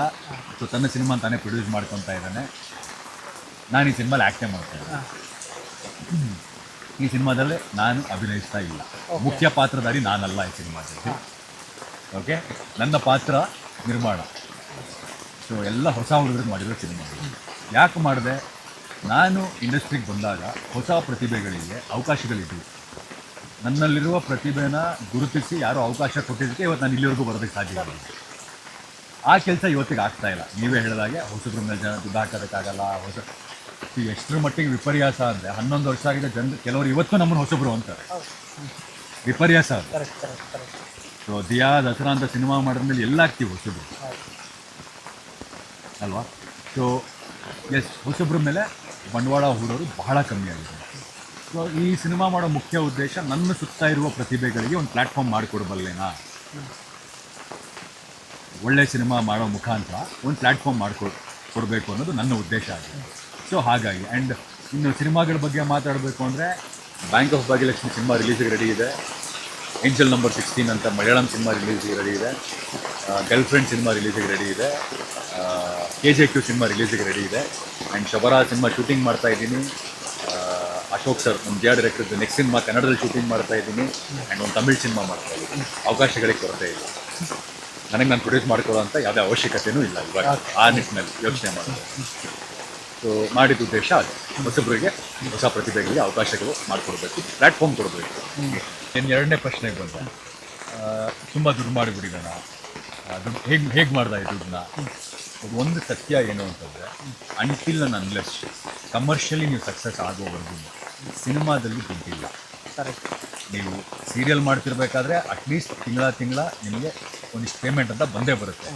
ಸೊ ತನ್ನ ಸಿನಿಮಾ ತಾನೇ ಪ್ರೊಡ್ಯೂಸ್ ಮಾಡ್ಕೊತಾ ಇದ್ದಾನೆ. ನಾನು ಈ ಸಿನಿಮಾಲಿ ಆ್ಯಕ್ಟೇ ಮಾಡ್ತಾ ಇದ್ದೀನಿ. ಈ ಸಿನಿಮಾದಲ್ಲಿ ನಾನು ಅಭಿನಯಿಸ್ತಾ ಇಲ್ಲ. ಮುಖ್ಯ ಪಾತ್ರಧಾರಿ ನಾನಲ್ಲ ಈ ಸಿನಿಮಾದಲ್ಲಿ. ಓಕೆ ನನ್ನ ಪಾತ್ರ ನಿರ್ಮಾಣ. ಸೊ ಎಲ್ಲ ಹೊಸ ಹುಡುಗರು ಮಾಡಿರೋ ಸಿನಿಮಾ ಯಾಕೆ ಮಾಡಿದೆ? ನಾನು ಇಂಡಸ್ಟ್ರಿಗೆ ಬಂದಾಗ ಹೊಸ ಪ್ರತಿಭೆಗಳಿಗೆ ಅವಕಾಶಗಳಿದ್ದವು ನನ್ನಲ್ಲಿರುವ ಪ್ರತಿಭೆನ ಗುರುತಿಸಿ ಯಾರೋ ಅವಕಾಶ ಕೊಟ್ಟಿದ್ದಕ್ಕೆ ಇವತ್ತು ನಾನು ಇಲ್ಲಿವರೆಗೂ ಬರೋದಕ್ಕೆ ಸಾಧ್ಯ ಇಲ್ಲ. ಆ ಕೆಲಸ ಇವತ್ತಿಗೆ ಆಗ್ತಾ ಇಲ್ಲ. ನೀವೇ ಹೇಳಿದಾಗೆ ಹೊಸಬ್ರ ಮೇಲೆ ಜನ ದುಡ್ಡು ಹಾಕೋದಕ್ಕಾಗಲ್ಲ ಹೊಸ ಎಷ್ಟರ ಮಟ್ಟಿಗೆ ವಿಪರ್ಯಾಸ ಅಂದರೆ ಹನ್ನೊಂದು ವರ್ಷ ಆಗಿದೆ ಜನ ಕೆಲವರು ಇವತ್ತು ನಮ್ಮನ್ನು ಹೊಸಬ್ರು ಅಂತಾರೆ. ವಿಪರ್ಯಾಸ ಸೊ ದಿಯಾ ದಸರಾ ಅಂತ ಸಿನಿಮಾ ಮಾಡಿದ್ಮೇಲೆ ಎಲ್ಲ ಆಗ್ತೀವಿ ಹೊಸಬ್ರು. ಅಲ್ವಾ? ಸೊ ಎಸ್ ಹೊಸಬ್ರ ಮೇಲೆ ಬಂಡವಾಳ ಹೂಡೋರು ಬಹಳ ಕಮ್ಮಿ ಆಗಿದೆ ಸೊ ಈ ಸಿನಿಮಾ ಮಾಡೋ ಮುಖ್ಯ ಉದ್ದೇಶ ನನ್ನ ಸುತ್ತ ಇರುವ ಪ್ರತಿಭೆಗಳಿಗೆ ಒಂದು ಪ್ಲ್ಯಾಟ್ಫಾರ್ಮ್ ಮಾಡಿಕೊಡಬಲ್ಲೇನಾ? ಒಳ್ಳೆ ಸಿನಿಮಾ ಮಾಡೋ ಮುಖಾಂತರ ಒಂದು ಪ್ಲ್ಯಾಟ್ಫಾರ್ಮ್ ಮಾಡಿಕೊ, ಕೊಡಬೇಕು ಅನ್ನೋದು ನನ್ನ ಉದ್ದೇಶ ಆಗಿದೆ ಸೊ ಹಾಗಾಗಿ ಆ್ಯಂಡ್ ಇನ್ನು ಸಿನಿಮಾಗಳ ಬಗ್ಗೆ ಮಾತಾಡಬೇಕು ಅಂದರೆ ಬ್ಯಾಂಕ್ ಆಫ್ ಭಾಗ್ಯಲಕ್ಷ್ಮಿ ಸಿನಿಮಾ ರಿಲೀಸಿಗೆ ರೆಡಿ ಇದೆ. ಏಂಜಲ್ ನಂಬರ್ ಸಿಕ್ಸ್ಟೀನ್ ಅಂತ ಮಲಯಾಳಂ ಸಿನಿಮಾ ರಿಲೀಸಿಗೆ ರೆಡಿ ಇದೆ. ಗರ್ಲ್ ಫ್ರೆಂಡ್ ಸಿನಿಮಾ ರಿಲೀಸಿಗೆ ರೆಡಿ ಇದೆ. ಕೆ ಜೆ ಕ್ಯೂ ಸಿನಿಮಾ ರಿಲೀಸಿಗೆ ರೆಡಿ ಇದೆ. ಆ್ಯಂಡ್ ಶಬರ ಸಿನಿಮಾ ಶೂಟಿಂಗ್ ಮಾಡ್ತಾ ಇದ್ದೀನಿ. ಅಶೋಕ್ ಸರ್ ನಮ್ಮ G R director next cinema ಕನ್ನಡದಲ್ಲಿ ಶೂಟಿಂಗ್ ಮಾಡ್ತಾ ಇದ್ದೀನಿ. ಆ್ಯಂಡ್ ಒಂದು ತಮಿಳ್ ಸಿನಿಮಾ ಮಾಡ್ತಾ ಇದ್ದೀನಿ. ಅವಕಾಶಗಳಿಗೆ ಕೊರತೆ ಇಲ್ಲ. ನನಗೆ ನಾನು ಪ್ರೊಡ್ಯೂಸ್ ಮಾಡ್ಕೊಳ್ಳೋ ಅಂತ ಯಾವುದೇ ಅವಶ್ಯಕತೆಯೂ ಇಲ್ಲ ಇವಾಗ. ಆ ನಿಟ್ಟಿನಲ್ಲಿ ಯೋಚನೆ ಮಾಡೋದು. ಸೊ ಮಾಡಿದ ಉದ್ದೇಶ ಅದು. ಹೊಸಬ್ರಿಗೆ ಹೊಸ ಪ್ರತಿಭೆಗಳಿಗೆ ಅವಕಾಶಗಳು ಮಾಡಿಕೊಡ್ಬೇಕು. ಪ್ಲ್ಯಾಟ್ಫಾರ್ಮ್ ಕೊಡಬೇಕು. ಇನ್ನು ಎರಡನೇ ಪ್ರಶ್ನೆಗೆ ಬಂದೆ. ತುಂಬ ದುಡ್ಡು ಮಾಡಿಬಿಡಿದಣ ದುಡ್ಡು ಹೇಗೆ ಹೇಗೆ ಮಾಡ್ದ ಈ ದುಡ್ಡನ್ನ? ಅದು ಒಂದು ಸತ್ಯ ಏನು ಅಂತಂದರೆ ಅಂಟಿಲ್ ನಾನು ಅನ್ಲೆಸ್ ಕಮರ್ಷಿಯಲಿ ನೀವು ಸಕ್ಸಸ್ ಆಗೋವರೆಗೂ ಸಿನಿಮಾದಲ್ಲಿ ದುಡ್ಡಿಲ್ಲ. ಕರೆಕ್ಟ್ ನೀವು ಸೀರಿಯಲ್ ಮಾಡ್ತಿರ್ಬೇಕಾದ್ರೆ ಅಟ್ಲೀಸ್ಟ್ ತಿಂಗಳ ತಿಂಗಳ ನಿಮಗೆ ಒಂದಿಷ್ಟು ಪೇಮೆಂಟ್ ಅಂತ ಬಂದೇ ಬರುತ್ತೆ.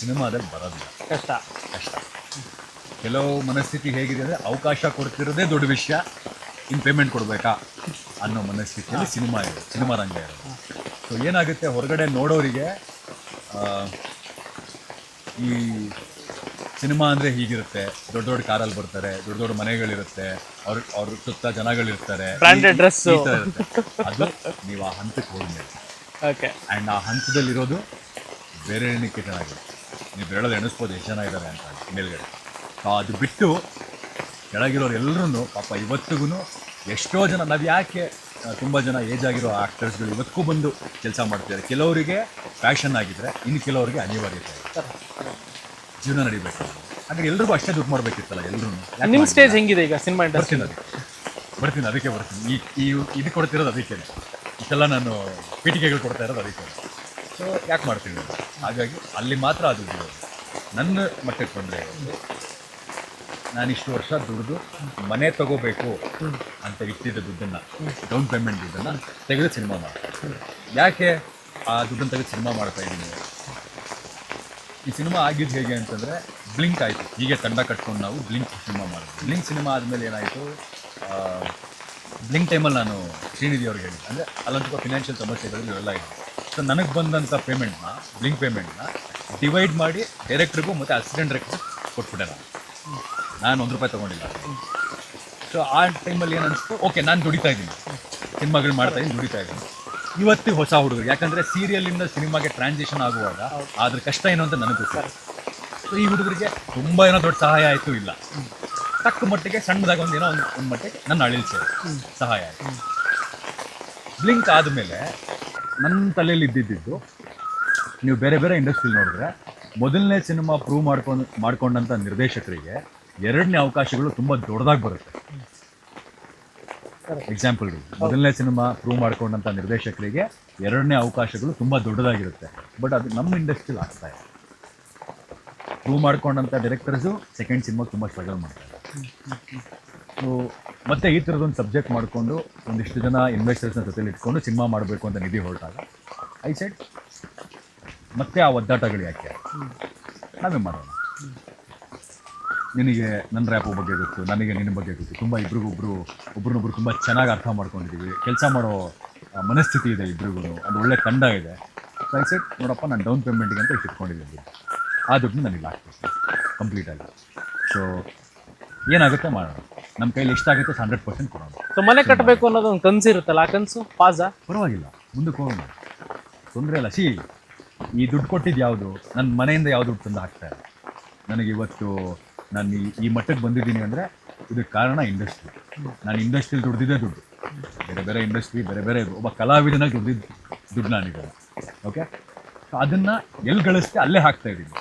ಸಿನಿಮಾದಲ್ಲಿ ಬರೋದಿಲ್ಲ. ಕಷ್ಟ. ಕಷ್ಟ. ಕೆಲವು ಮನಸ್ಥಿತಿ ಹೇಗಿದೆ ಅಂದರೆ ಅವಕಾಶ ಕೊಡ್ತಿರೋದೇ ದೊಡ್ಡ ವಿಷಯ. ಇನ್ನು ಪೇಮೆಂಟ್ ಕೊಡಬೇಕಾ? ಅನ್ನೋ ಮನಸ್ಥಿತಿಯಲ್ಲಿ ಸಿನಿಮಾ ಇದೆ ಸಿನಿಮಾ ರಂಗ ಇರೋದು ಸೊ ಏನಾಗುತ್ತೆ? ಹೊರಗಡೆ ನೋಡೋರಿಗೆ ಆ, ಈ ಸಿನಿಮಾ ಅಂದರೆ ಹೀಗಿರುತ್ತೆ. ದೊಡ್ಡ ದೊಡ್ಡ ಕಾರಲ್ಲಿ ಬರ್ತಾರೆ ದೊಡ್ಡ ದೊಡ್ಡ ಮನೆಗಳಿರುತ್ತೆ ಅವ್ರ ಅವ್ರ ಸುತ್ತ ಜನಗಳಿರ್ತಾರೆ. ಅದು ನೀವು ಆ ಹಂತಕ್ಕೆ ಹೋದ್ಮೇಲೆ ಓಕೆ ಆ್ಯಂಡ್ ಆ ಹಂತದಲ್ಲಿರೋದು ಬೇರೆ ಏನಕ್ಕೆ ಚೆನ್ನಾಗಿರುತ್ತೆ ನೀವು ಹೇಳೋದು ಎಣಿಸ್ಬೋದು ಎಷ್ಟು ಜನ ಇದ್ದಾರೆ ಅಂತ ಮೇಲ್ಗಡೆ. ಸೊ ಅದು ಬಿಟ್ಟು ಕೆಳಗಿರೋರು ಎಲ್ಲರೂ ಪಾಪ ಇವತ್ತಿಗೂ ಎಷ್ಟೋ ಜನ ನಾವು ಯಾಕೆ ತುಂಬ ಜನ ಏಜ್ ಆಗಿರೋ ಆ್ಯಕ್ಟರ್ಸ್ಗಳು ಇವತ್ತಿಗೂ ಬಂದು ಕೆಲಸ ಮಾಡ್ತಿದ್ದಾರೆ. ಕೆಲವರಿಗೆ ಫ್ಯಾಷನ್ ಆಗಿದ್ದರೆ ಇನ್ನು ಕೆಲವರಿಗೆ ಅನಿವಾರ್ಯತೆ ಜೀವನ ನಡಿಬೇಕು. ಅಂದರೆ ಎಲ್ರಿಗೂ ಅಷ್ಟೇ ದುಡ್ಡು ಮಾಡಬೇಕಿತ್ತಲ್ಲ ಎಲ್ಲರೂ ನಿಮ್ಮ ಸ್ಟೇಜ್ ಹೆಂಗಿದೆ ಈಗ ಸಿನಿಮಾ ಬರ್ತೀನಿ ಅದಕ್ಕೆ. ಬರ್ತೀನಿ ಅದಕ್ಕೆ ಬರ್ತೀನಿ. ಈ ಈ ಇದು ಕೊಡ್ತಿರೋದು ಅದಕ್ಕೆ ಇಷ್ಟೆಲ್ಲ ನಾನು ಪೀಠಿಕೆಗಳು ಕೊಡ್ತಾ ಇರೋದು ಅದಕ್ಕೆ ಸೊ ಯಾಕೆ ಮಾಡ್ತೀನಿ ಹಾಗಾಗಿ ಅಲ್ಲಿ ಮಾತ್ರ ಅದು ನನ್ನ ಮಟ್ಟಕ್ಕೆ ಬಂದರೆ ನಾನು ಇಷ್ಟು ವರ್ಷ ದುಡಿದು ಮನೆ ತಗೋಬೇಕು ಅಂತ ಇಟ್ಟಿದ್ದ ದುಡ್ಡನ್ನು ಡೌನ್ ಪೇಮೆಂಟ್ ದುಡ್ಡನ್ನು ತೆಗೆದು ಸಿನಿಮಾ ಮಾಡ್ತಾ ಯಾಕೆ ಆ ದುಡ್ಡನ್ನು ತೆಗೆದು ಸಿನಿಮಾ ಮಾಡ್ತಾ ಇದ್ದೀನಿ? ಈ ಸಿನಿಮಾ ಆಗಿದ್ದು ಹೇಗೆ ಅಂತಂದರೆ ಬ್ಲಿಂಕ್ ಆಯಿತು. ಹೀಗೆ ತಂಡ ಕಟ್ಕೊಂಡು ನಾವು ಬ್ಲಿಂಕ್ ಸಿನಿಮಾ ಮಾಡಿದ್ವಿ. ಬ್ಲಿಂಕ್ ಸಿನಿಮಾ ಆದಮೇಲೆ ಏನಾಯಿತು? ಬ್ಲಿಂಕ್ ಟೈಮಲ್ಲಿ ನಾನು ಶ್ರೀನಿಧಿ ಅವ್ರಿಗೆ ಹೇಳಿದ್ದೆ. ಅಂದರೆ ಅಲ್ಲೊಂದು ಫಿನಾನ್ಷಿಯಲ್ ಸಮಸ್ಯೆಗಳು ಇವೆಲ್ಲ ಇದೆ ಸೊ ನನಗೆ ಬಂದಂಥ ಪೇಮೆಂಟ್ನ ಬ್ಲಿಂಕ್ ಪೇಮೆಂಟ್ನ ಡಿವೈಡ್ ಮಾಡಿ ಡೈರೆಕ್ಟ್ರಿಗೂ ಮತ್ತು ಅಸಿಸ್ಟೆಂಟ್ ಡೈರೆಕ್ಟ್ರಿಗೂ ಕೊಟ್ಬಿಟ್ಟೆ ನಾನು. ನಾನು ಒಂದು ರೂಪಾಯಿ ತೊಗೊಂಡಿಲ್ಲ. ಸೊ ಆ ಟೈಮಲ್ಲಿ ಏನು ಅನಿಸ್ತು ಓಕೆ ನಾನು ದುಡಿತಾ ಇದ್ದೀನಿ. ಸಿನಿಮಾಗಳು ಮಾಡ್ತಾ ಇದ್ದೀನಿ, ದುಡಿತಾ ಇದ್ದೀನಿ. ಇವತ್ತು ಹೊಸ ಹುಡುಗರು. ಯಾಕಂದರೆ ಸೀರಿಯಲಿಂದ ಸಿನಿಮಾಗೆ ಟ್ರಾನ್ಸಿಷನ್ ಆಗುವಾಗ ಅದ್ರ ಕಷ್ಟ ಏನು ಅಂತ ನನಗೆ ಗೊತ್ತಿಲ್ಲ. ಸೊ ಈ ಹುಡುಗರಿಗೆ ತುಂಬ ಏನೋ ದೊಡ್ಡ ಸಹಾಯ ಆಯಿತು ಇಲ್ಲ. ತಕ್ಕ ಮಟ್ಟಿಗೆ ಸಣ್ಣದಾಗ ಒಂದು ಏನೋ ಒಂದು ಒಂದು ಮಟ್ಟಿಗೆ ನನ್ನ ಅಳಿಲ್ಸೆ. ಸಹಾಯ ಆಯಿತು. ಬ್ಲಿಂಕ್ ಆದಮೇಲೆ ನನ್ನ ತಲೆಯಲ್ಲಿ ಇದ್ದಿದ್ದು ನೀವು ಬೇರೆ ಬೇರೆ ಇಂಡಸ್ಟ್ರಿ ನೋಡಿದ್ರೆ ಮೊದಲನೇ ಸಿನಿಮಾ ಪ್ರೂವ್ ಮಾಡ್ಕೊಂಡು ಮಾಡ್ಕೊಂಡಂಥ ನಿರ್ದೇಶಕರಿಗೆ ಎರಡನೇ ಅವಕಾಶಗಳು ತುಂಬ ದೊಡ್ಡದಾಗಿ ಬರುತ್ತೆ. ಎಕ್ಸಾಂಪಲ್ ಮೊದಲನೇ ಸಿನಿಮಾ ಪ್ರೂವ್ ಮಾಡ್ಕೊಂಡಂಥ ನಿರ್ದೇಶಕರಿಗೆ ಎರಡನೇ ಅವಕಾಶಗಳು ತುಂಬ ದೊಡ್ಡದಾಗಿರುತ್ತೆ. ಬಟ್ ಅದು ನಮ್ಮ ಇಂಡಸ್ಟ್ರಿಲಿ ಆಗ್ತಾ ಇದೆ ಪ್ರೂವ್ ಮಾಡ್ಕೊಂಡಂಥ ಡೈರೆಕ್ಟರ್ಸು ಸೆಕೆಂಡ್ ಸಿನಿಮಾಗೆ ತುಂಬ ಸ್ಟ್ರಗಲ್ ಮಾಡ್ತಾರೆ. ಸೊ ಮತ್ತೆ ಈ ಥರದೊಂದು ಸಬ್ಜೆಕ್ಟ್ ಮಾಡಿಕೊಂಡು ಒಂದಿಷ್ಟು ಜನ ಇನ್ವೆಸ್ಟರ್ಸ್ನ ಜೊತೆಲಿ ಇಟ್ಕೊಂಡು ಸಿನಿಮಾ ಮಾಡಬೇಕು ಅಂತ ನಿಧಿ ಹೊರಟಾಗ ಐ ಸೆಡ್ ಮತ್ತೆ ಆ ಒದ್ದಾಟಗಳು ಯಾಕೆ? ನಾವೇ ಮಾಡೋಣ. ನಿನಗೆ ನನ್ನ ರ್ಯಾಪ್ ಬಗ್ಗೆ ಗೊತ್ತು ನನಗೆ ನಿನ್ನ ಬಗ್ಗೆ ಗೊತ್ತು. ತುಂಬ ಇಬ್ರಿಗೊಬ್ರು ಒಬ್ರನ್ನೊಬ್ರು ತುಂಬ ಚೆನ್ನಾಗಿ ಅರ್ಥ ಮಾಡ್ಕೊಂಡಿದ್ದೀವಿ ಕೆಲಸ ಮಾಡೋ ಮನಸ್ಥಿತಿ ಇದೆ ಇಬ್ರಿಗೂ ಅದು ಒಳ್ಳೆ ತಂಡ ಇದೆ. ಸೊ ಸೆಟ್ ನೋಡಪ್ಪ ನಾನು ಡೌನ್ ಪೇಮೆಂಟಿಗೆ ಅಂತ ಇಟ್ಕೊಂಡಿದ್ದೀನಿ ಆ ದುಡ್ಡು ನನಗೆ ಆಗ್ತದೆ ಕಂಪ್ಲೀಟಾಗಿ ಸೊ ಏನಾಗುತ್ತೆ ಮಾಡೋಣ. ನಮ್ಮ ಕೈಲಿ ಎಷ್ಟಾಗುತ್ತೆ ಹಂಡ್ರೆಡ್ ಪರ್ಸೆಂಟ್ ಕೊಡೋಣ. ಸೊ ಮನೆ ಕಟ್ಟಬೇಕು ಅನ್ನೋದು ಒಂದು ಕನಸು ಇರುತ್ತಲ್ಲ ಆ ಕನಸು? ಪಾಸ? ಪರವಾಗಿಲ್ಲ. ಮುಂದಕ್ಕೆ ಹೋಗೋಣ. ತೊಂದರೆ ಇಲ್ಲ. ಸಿ ಈ ದುಡ್ಡು ಕೊಟ್ಟಿದ್ದು ಯಾವುದು? ನನ್ನ ಮನೆಯಿಂದ ಯಾವ ದುಡ್ಡು ತಂದು ಹಾಕ್ತಾರೆ ನನಗೆ ಇವತ್ತು ನಾನು ಈ ಈ ಮಟ್ಟಕ್ಕೆ ಬಂದಿದ್ದೀನಿ ಅಂದರೆ ಇದಕ್ಕೆ ಕಾರಣ ಇಂಡಸ್ಟ್ರಿ ನಾನು ಇಂಡಸ್ಟ್ರಿಯಲ್ಲಿ ದುಡ್ದಿದ್ದೇ ದುಡ್ಡು. ಬೇರೆ ಬೇರೆ ಇಂಡಸ್ಟ್ರಿ ಬೇರೆ ಬೇರೆ ಒಬ್ಬ ಕಲಾವಿದನಾಗಿ ದುಡ್ದಿದ್ದು ದುಡ್ಡು ನಾನೀಗ ಓಕೆ ಸೊ ಅದನ್ನು ಎಲ್ಲಿ ಗಳಿಸ್ತೆ ಅಲ್ಲೇ ಹಾಕ್ತಾ ಇದ್ದೀನಿ.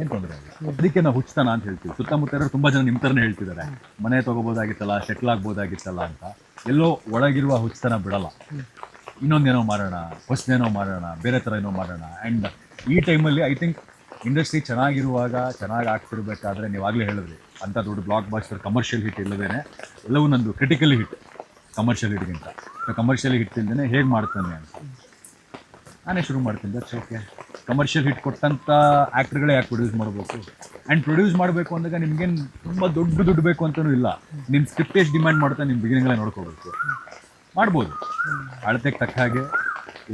ಏನು ತೊಂದರೆ ಅದಕ್ಕೆ ನಾವು ಹುಚ್ಚತನ ಅಂತ ಹೇಳ್ತೀವಿ. ಸುತ್ತಮುತ್ತ ಇರೋರು ತುಂಬ ಜನ ನಿಮ್ಮ ಥರನೇ ಹೇಳ್ತಿದ್ದಾರೆ. ಮನೆ ತೊಗೋಬೋದಾಗಿತ್ತಲ್ಲ ಸೆಟ್ಲ್ ಆಗ್ಬೋದಾಗಿತ್ತಲ್ಲ ಅಂತ. ಎಲ್ಲೋ ಒಳಗಿರುವ ಹುಚ್ಚತನ ಬಿಡಲ್ಲ. ಇನ್ನೊಂದೇನೋ ಮಾಡೋಣ ಹೊಸದೇನೋ ಮಾಡೋಣ ಬೇರೆ ಥರ ಏನೋ ಮಾಡೋಣ ಆ್ಯಂಡ್ ಈ ಟೈಮಲ್ಲಿ ಐ ಥಿಂಕ್ ಇಂಡಸ್ಟ್ರಿ ಚೆನ್ನಾಗಿರುವಾಗ ಚೆನ್ನಾಗಿ ಆಗ್ತಿರ್ಬೇಕಾದ್ರೆ ನೀವಾಗಲೇ ಹೇಳಿದ್ರಿ. ಅಂಥ ದೊಡ್ಡ ಬ್ಲಾಕ್ ಬಾಸ್ಟರ್ ಕಮರ್ಷಿಯಲ್ ಹಿಟ್ ಇಲ್ಲದೇನೆ ಎಲ್ಲವೂ ನಂದು ಕ್ರಿಟಿಕಲ್ ಹಿಟ್ ಕಮರ್ಷಿಯಲ್ ಹಿಟ್ಗಿಂತ ಕಮರ್ಷಿಯಲ್ ಹಿಟ್ ಇಲ್ದೇ ಹೇಗೆ ಮಾಡ್ತಾನೆ ಅಂತ. ನಾನೇ ಶುರು ಮಾಡ್ತೀನಿ ದಟ್ಸ್ ಓಕೆ ಕಮರ್ಷಿಯಲ್ ಹಿಟ್ ಕೊಟ್ಟಂಥ ಆ್ಯಕ್ಟ್ರ್ಗಳೇ ಯಾಕೆ ಪ್ರೊಡ್ಯೂಸ್ ಮಾಡಬೇಕು? ಆ್ಯಂಡ್ ಪ್ರೊಡ್ಯೂಸ್ ಮಾಡಬೇಕು ಅಂದಾಗ ನಿಮ್ಗೇನು ತುಂಬ ದೊಡ್ಡ ದುಡ್ಡು ಬೇಕು ಅಂತಲೂ ಇಲ್ಲ. ನಿಮ್ಮ ಸ್ಕ್ರಿಪ್ಟ್ ಎಷ್ಟು ಡಿಮ್ಯಾಂಡ್ ಮಾಡ್ತಾ ನಿಮ್ಮ ಬಿಗಿನಿಂಗ್ಲೇ ನೋಡ್ಕೋಬೇಕು. ಮಾಡ್ಬೋದು. ಅಳತೆಗೆ ತಕ್ಕ ಹಾಗೆ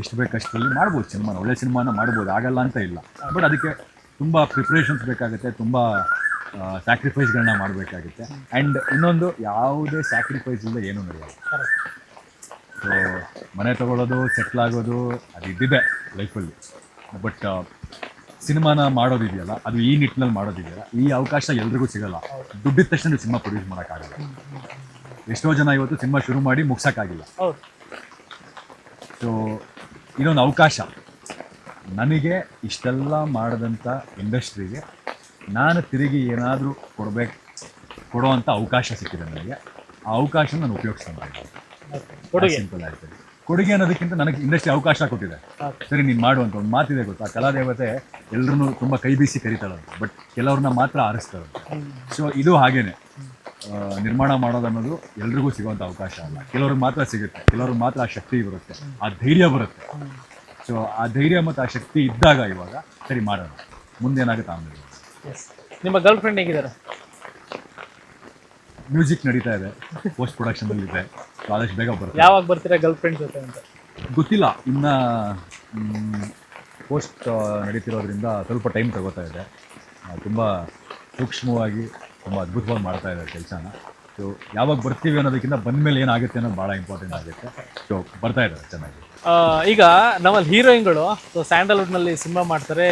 ಎಷ್ಟು ಬೇಕು ಅಷ್ಟರಲ್ಲಿ ಮಾಡ್ಬೋದು ಸಿನಿಮಾನ. ಒಳ್ಳೆ ಸಿನಿಮಾನ ಮಾಡ್ಬೋದು. ಆಗಲ್ಲ ಅಂತ ಇಲ್ಲ. ಬಟ್ ಅದಕ್ಕೆ ತುಂಬ ಪ್ರಿಪ್ರೇಷನ್ಸ್ ಬೇಕಾಗುತ್ತೆ ತುಂಬ ಸ್ಯಾಕ್ರಿಫೈಸ್ಗಳನ್ನ ಮಾಡಬೇಕಾಗುತ್ತೆ. ಆ್ಯಂಡ್ ಇನ್ನೊಂದು ಯಾವುದೇ ಸ್ಯಾಕ್ರಿಫೈಸ್ ಇಲ್ಲದೆ ಏನೂ ನಡೆಯಲ್ಲ. ಸೊ ಮನೆ ತಗೊಳ್ಳೋದು ಸೆಟ್ಲ್ ಆಗೋದು ಅದು ಇದ್ದಿದೆ ಲೈಫಲ್ಲಿ ಬಟ್ ಸಿನಿಮಾನ ಮಾಡೋದಿದೆಯಲ್ಲ ಅದು ಈ ನಿಟ್ಟಿನಲ್ಲಿ ಮಾಡೋದಿದೆಯಲ್ಲ ಈ ಅವಕಾಶ ಎಲ್ರಿಗೂ ಸಿಗಲ್ಲ. ದುಡ್ಡಿದ ತಕ್ಷಣ ಸಿನಿಮಾ ಪ್ರೊಡ್ಯೂಸ್ ಮಾಡೋಕ್ಕಾಗಲ್ಲ. ಎಷ್ಟೋ ಜನ ಇವತ್ತು ಸಿನಿಮಾ ಶುರು ಮಾಡಿ ಮುಗ್ಸೋಕ್ಕಾಗಿಲ್ಲ. ಸೊ ಇದೊಂದು ಅವಕಾಶ. ನನಗೆ ಇಷ್ಟೆಲ್ಲ ಮಾಡಿದಂಥ ಇಂಡಸ್ಟ್ರಿಗೆ ನಾನು ತಿರುಗಿ ಏನಾದರೂ ಕೊಡಬೇಕು ಕೊಡೋವಂಥ ಅವಕಾಶ ಸಿಕ್ಕಿದೆ ನನಗೆ. ಆ ಅವಕಾಶ ನಾನು ಉಪಯೋಗಿಸ್ತಾ ಕೊಡುಗೆ. ಸಿಂಪಲ್ ಆಗ್ತದೆ ಕೊಡುಗೆ ಅನ್ನೋದಕ್ಕಿಂತ ನನಗೆ ಇಂಡಸ್ಟ್ರಿ ಅವಕಾಶ ಕೊಟ್ಟಿದೆ. ಸರಿ ನೀನು ಮಾಡುವಂತ ಒಂದು ಮಾತಿದೆ ಗೊತ್ತಾ? ಕಲಾದೇವತೆ ಎಲ್ಲರೂ ತುಂಬ ಕೈ ಬೀಸಿ ಕರೀತಾಳ ಬಟ್ ಕೆಲವ್ರನ್ನ ಮಾತ್ರ ಆರಿಸ್ತಾಳೆ ಸೊ ಇದು ಹಾಗೇನೆ. ನಿರ್ಮಾಣ ಮಾಡೋದು ಅನ್ನೋದು ಎಲ್ರಿಗೂ ಸಿಗುವಂಥ ಅವಕಾಶ ಅಲ್ಲ. ಕೆಲವ್ರಿಗೆ ಮಾತ್ರ ಸಿಗುತ್ತೆ. ಕೆಲವ್ರಿಗೆ ಮಾತ್ರ ಆ ಶಕ್ತಿ ಬರುತ್ತೆ. ಆ ಧೈರ್ಯ ಬರುತ್ತೆ. ಸೊ ಆ ಧೈರ್ಯ ಮತ್ತು ಆ ಶಕ್ತಿ ಇದ್ದಾಗ ಇವಾಗ ಸರಿ ಮಾಡೋಣ. ಮುಂದೇನಾಗುತ್ತೆ ಆಮೇಲೆ. ನಿಮ್ಮ ಗರ್ಲ್ ಫ್ರೆಂಡ್ ಹೇಗಿದ್ದಾರೆ? ಮ್ಯೂಸಿಕ್ ನಡೀತಾ ಇದೆ. ಪೋಸ್ಟ್ ಪ್ರೊಡಕ್ಷನಲ್ಲಿ ಇದೆ. ಸೊ ಆದಷ್ಟು ಬೇಗ ಬರುತ್ತೆ. ಯಾವಾಗ ಬರ್ತೀರಾ ಗರ್ಲ್ ಫ್ರೆಂಡ್ ಜೊತೆ ಅಂತ? ಗೊತ್ತಿಲ್ಲ. ಇನ್ನು ಪೋಸ್ಟ್ ನಡೀತಿರೋದ್ರಿಂದ ಸ್ವಲ್ಪ ಟೈಮ್ ತಗೋತಾ ಇದೆ. ತುಂಬ ಸೂಕ್ಷ್ಮವಾಗಿ ತುಂಬ ಅದ್ಭುತವಾಗಿ ಮಾಡ್ತಾ ಇದ್ದಾರೆ ಕೆಲಸನ. ಸೊ ಯಾವಾಗ ಬರ್ತೀವಿ ಅನ್ನೋದಕ್ಕಿಂತ ಬಂದ ಮೇಲೆ ಏನಾಗುತ್ತೆ ಅನ್ನೋದು ಭಾಳ ಇಂಪಾರ್ಟೆಂಟ್ ಆಗುತ್ತೆ. ಸೊ ಬರ್ತಾ ಇದ್ದಾರೆ ಚೆನ್ನಾಗಿ. ಈಗ ನಮ್ಮಲ್ಲಿ ಹೀರೋಯಿನ್ಗಳು ಸೊ ಸ್ಯಾಂಡಲ್ವುಡ್ನಲ್ಲಿ ಸಿನಿಮಾ ಮಾಡ್ತಾರೆ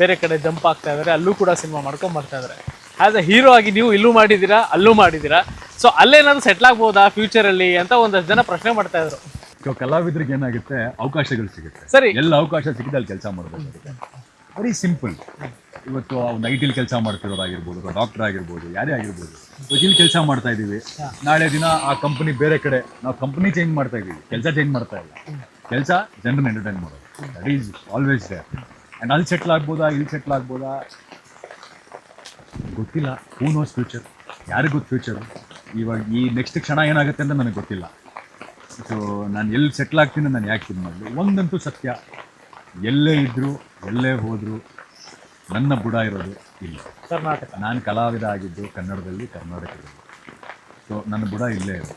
ಬೇರೆ ಕಡೆ ಜಂಪ್ ಆಗ್ತಾ ಇದ್ದಾರೆ ಅಲ್ಲೂ ಕೂಡ ಸಿನಿಮಾ ಮಾಡ್ಕೊಂಡು ಬರ್ತಾ ಇದ್ದಾರೆ ಆಸ್ ಅ ಹೀರೋ ಆಗಿ ನೀವು ಇಲ್ಲೂ ಮಾಡಿದ್ದೀರಾ ಅಲ್ಲೂ ಮಾಡಿದ್ದೀರಾ? ಸೊ ಅಲ್ಲೇನಾದ್ರು ಸೆಟ್ಲ್ ಆಗ್ಬೋದಾ ಫ್ಯೂಚರಲ್ಲಿ ಅಂತ ಒಂದಷ್ಟು ಜನ ಪ್ರಶ್ನೆ ಮಾಡ್ತಾ ಇದ್ರು. ಇವಾಗ ಕಲಾವಿದ್ರಿಗೆ ಏನಾಗುತ್ತೆ ಅವಕಾಶಗಳು ಸಿಗುತ್ತೆ. ಸರಿ. ಎಲ್ಲ ಅವಕಾಶ ಸಿಕ್ಕಿದೆ ಅಲ್ಲಿ ಕೆಲಸ ಮಾಡಬೇಕು ವೆರಿ ಸಿಂಪಲ್ ಇವತ್ತು ಒಂದು ಐ ಟಿಲಿ ಕೆಲಸ ಮಾಡ್ತಿರೋದಾಗಿರ್ಬೋದು ಅಥವಾ ಡಾಕ್ಟರ್ ಆಗಿರ್ಬೋದು ಯಾರೇ ಆಗಿರ್ಬೋದು ಇಲ್ಲಿ ಕೆಲಸ ಮಾಡ್ತಾ ಇದ್ದೀವಿ ನಾಳೆ ದಿನ ಆ ಕಂಪನಿ ಬೇರೆ ಕಡೆ ನಾವು ಕಂಪನಿ ಚೇಂಜ್ ಮಾಡ್ತಾ ಇದ್ದೀವಿ ಕೆಲಸ ಚೇಂಜ್ ಮಾಡ್ತಾ ಇಲ್ಲ. ಕೆಲಸ ಜನರನ್ನ ಎಂಟರ್ಟೈನ್ ಮಾಡೋದು. That is always they and ಅಲ್ಲಿ ಸೆಟ್ಲ್ ಆಗ್ಬೋದಾ ಇಲ್ಲಿ ಸೆಟ್ಲ್ ಆಗ್ಬೋದಾ? ಗೊತ್ತಿಲ್ಲ. ಹೂ ನೋಸ್ ಫ್ಯೂಚರ್ ಯಾರಿಗೂ ಗೊತ್ತು ಫ್ಯೂಚರು ಇವಾಗ ಈ ನೆಕ್ಸ್ಟ್ ಕ್ಷಣ ಏನಾಗುತ್ತೆ ಅಂತ ನನಗೆ ಗೊತ್ತಿಲ್ಲ. ಸೊ ನಾನು ಎಲ್ಲಿ ಸೆಟ್ಲ್ ಆಗ್ತೀನಿ ನಾನು ಯಾಕೆ ಇದು ಮಾಡಲಿ ಒಂದಂತೂ ಸತ್ಯ. ಎಲ್ಲೇ ಇದ್ದರೂ ಎಲ್ಲೇ ಹೋದರೂ ನನ್ನ ಬುಡ ಇರೋದು ಇಲ್ಲ. ಕರ್ನಾಟಕ. ನಾನು ಕಲಾವಿದ ಆಗಿದ್ದು ಕನ್ನಡದಲ್ಲಿ ಕರ್ನಾಟಕದಲ್ಲಿ. ಸೊ ನನ್ನ ಬುಡ ಇಲ್ಲೇ ಇದೆ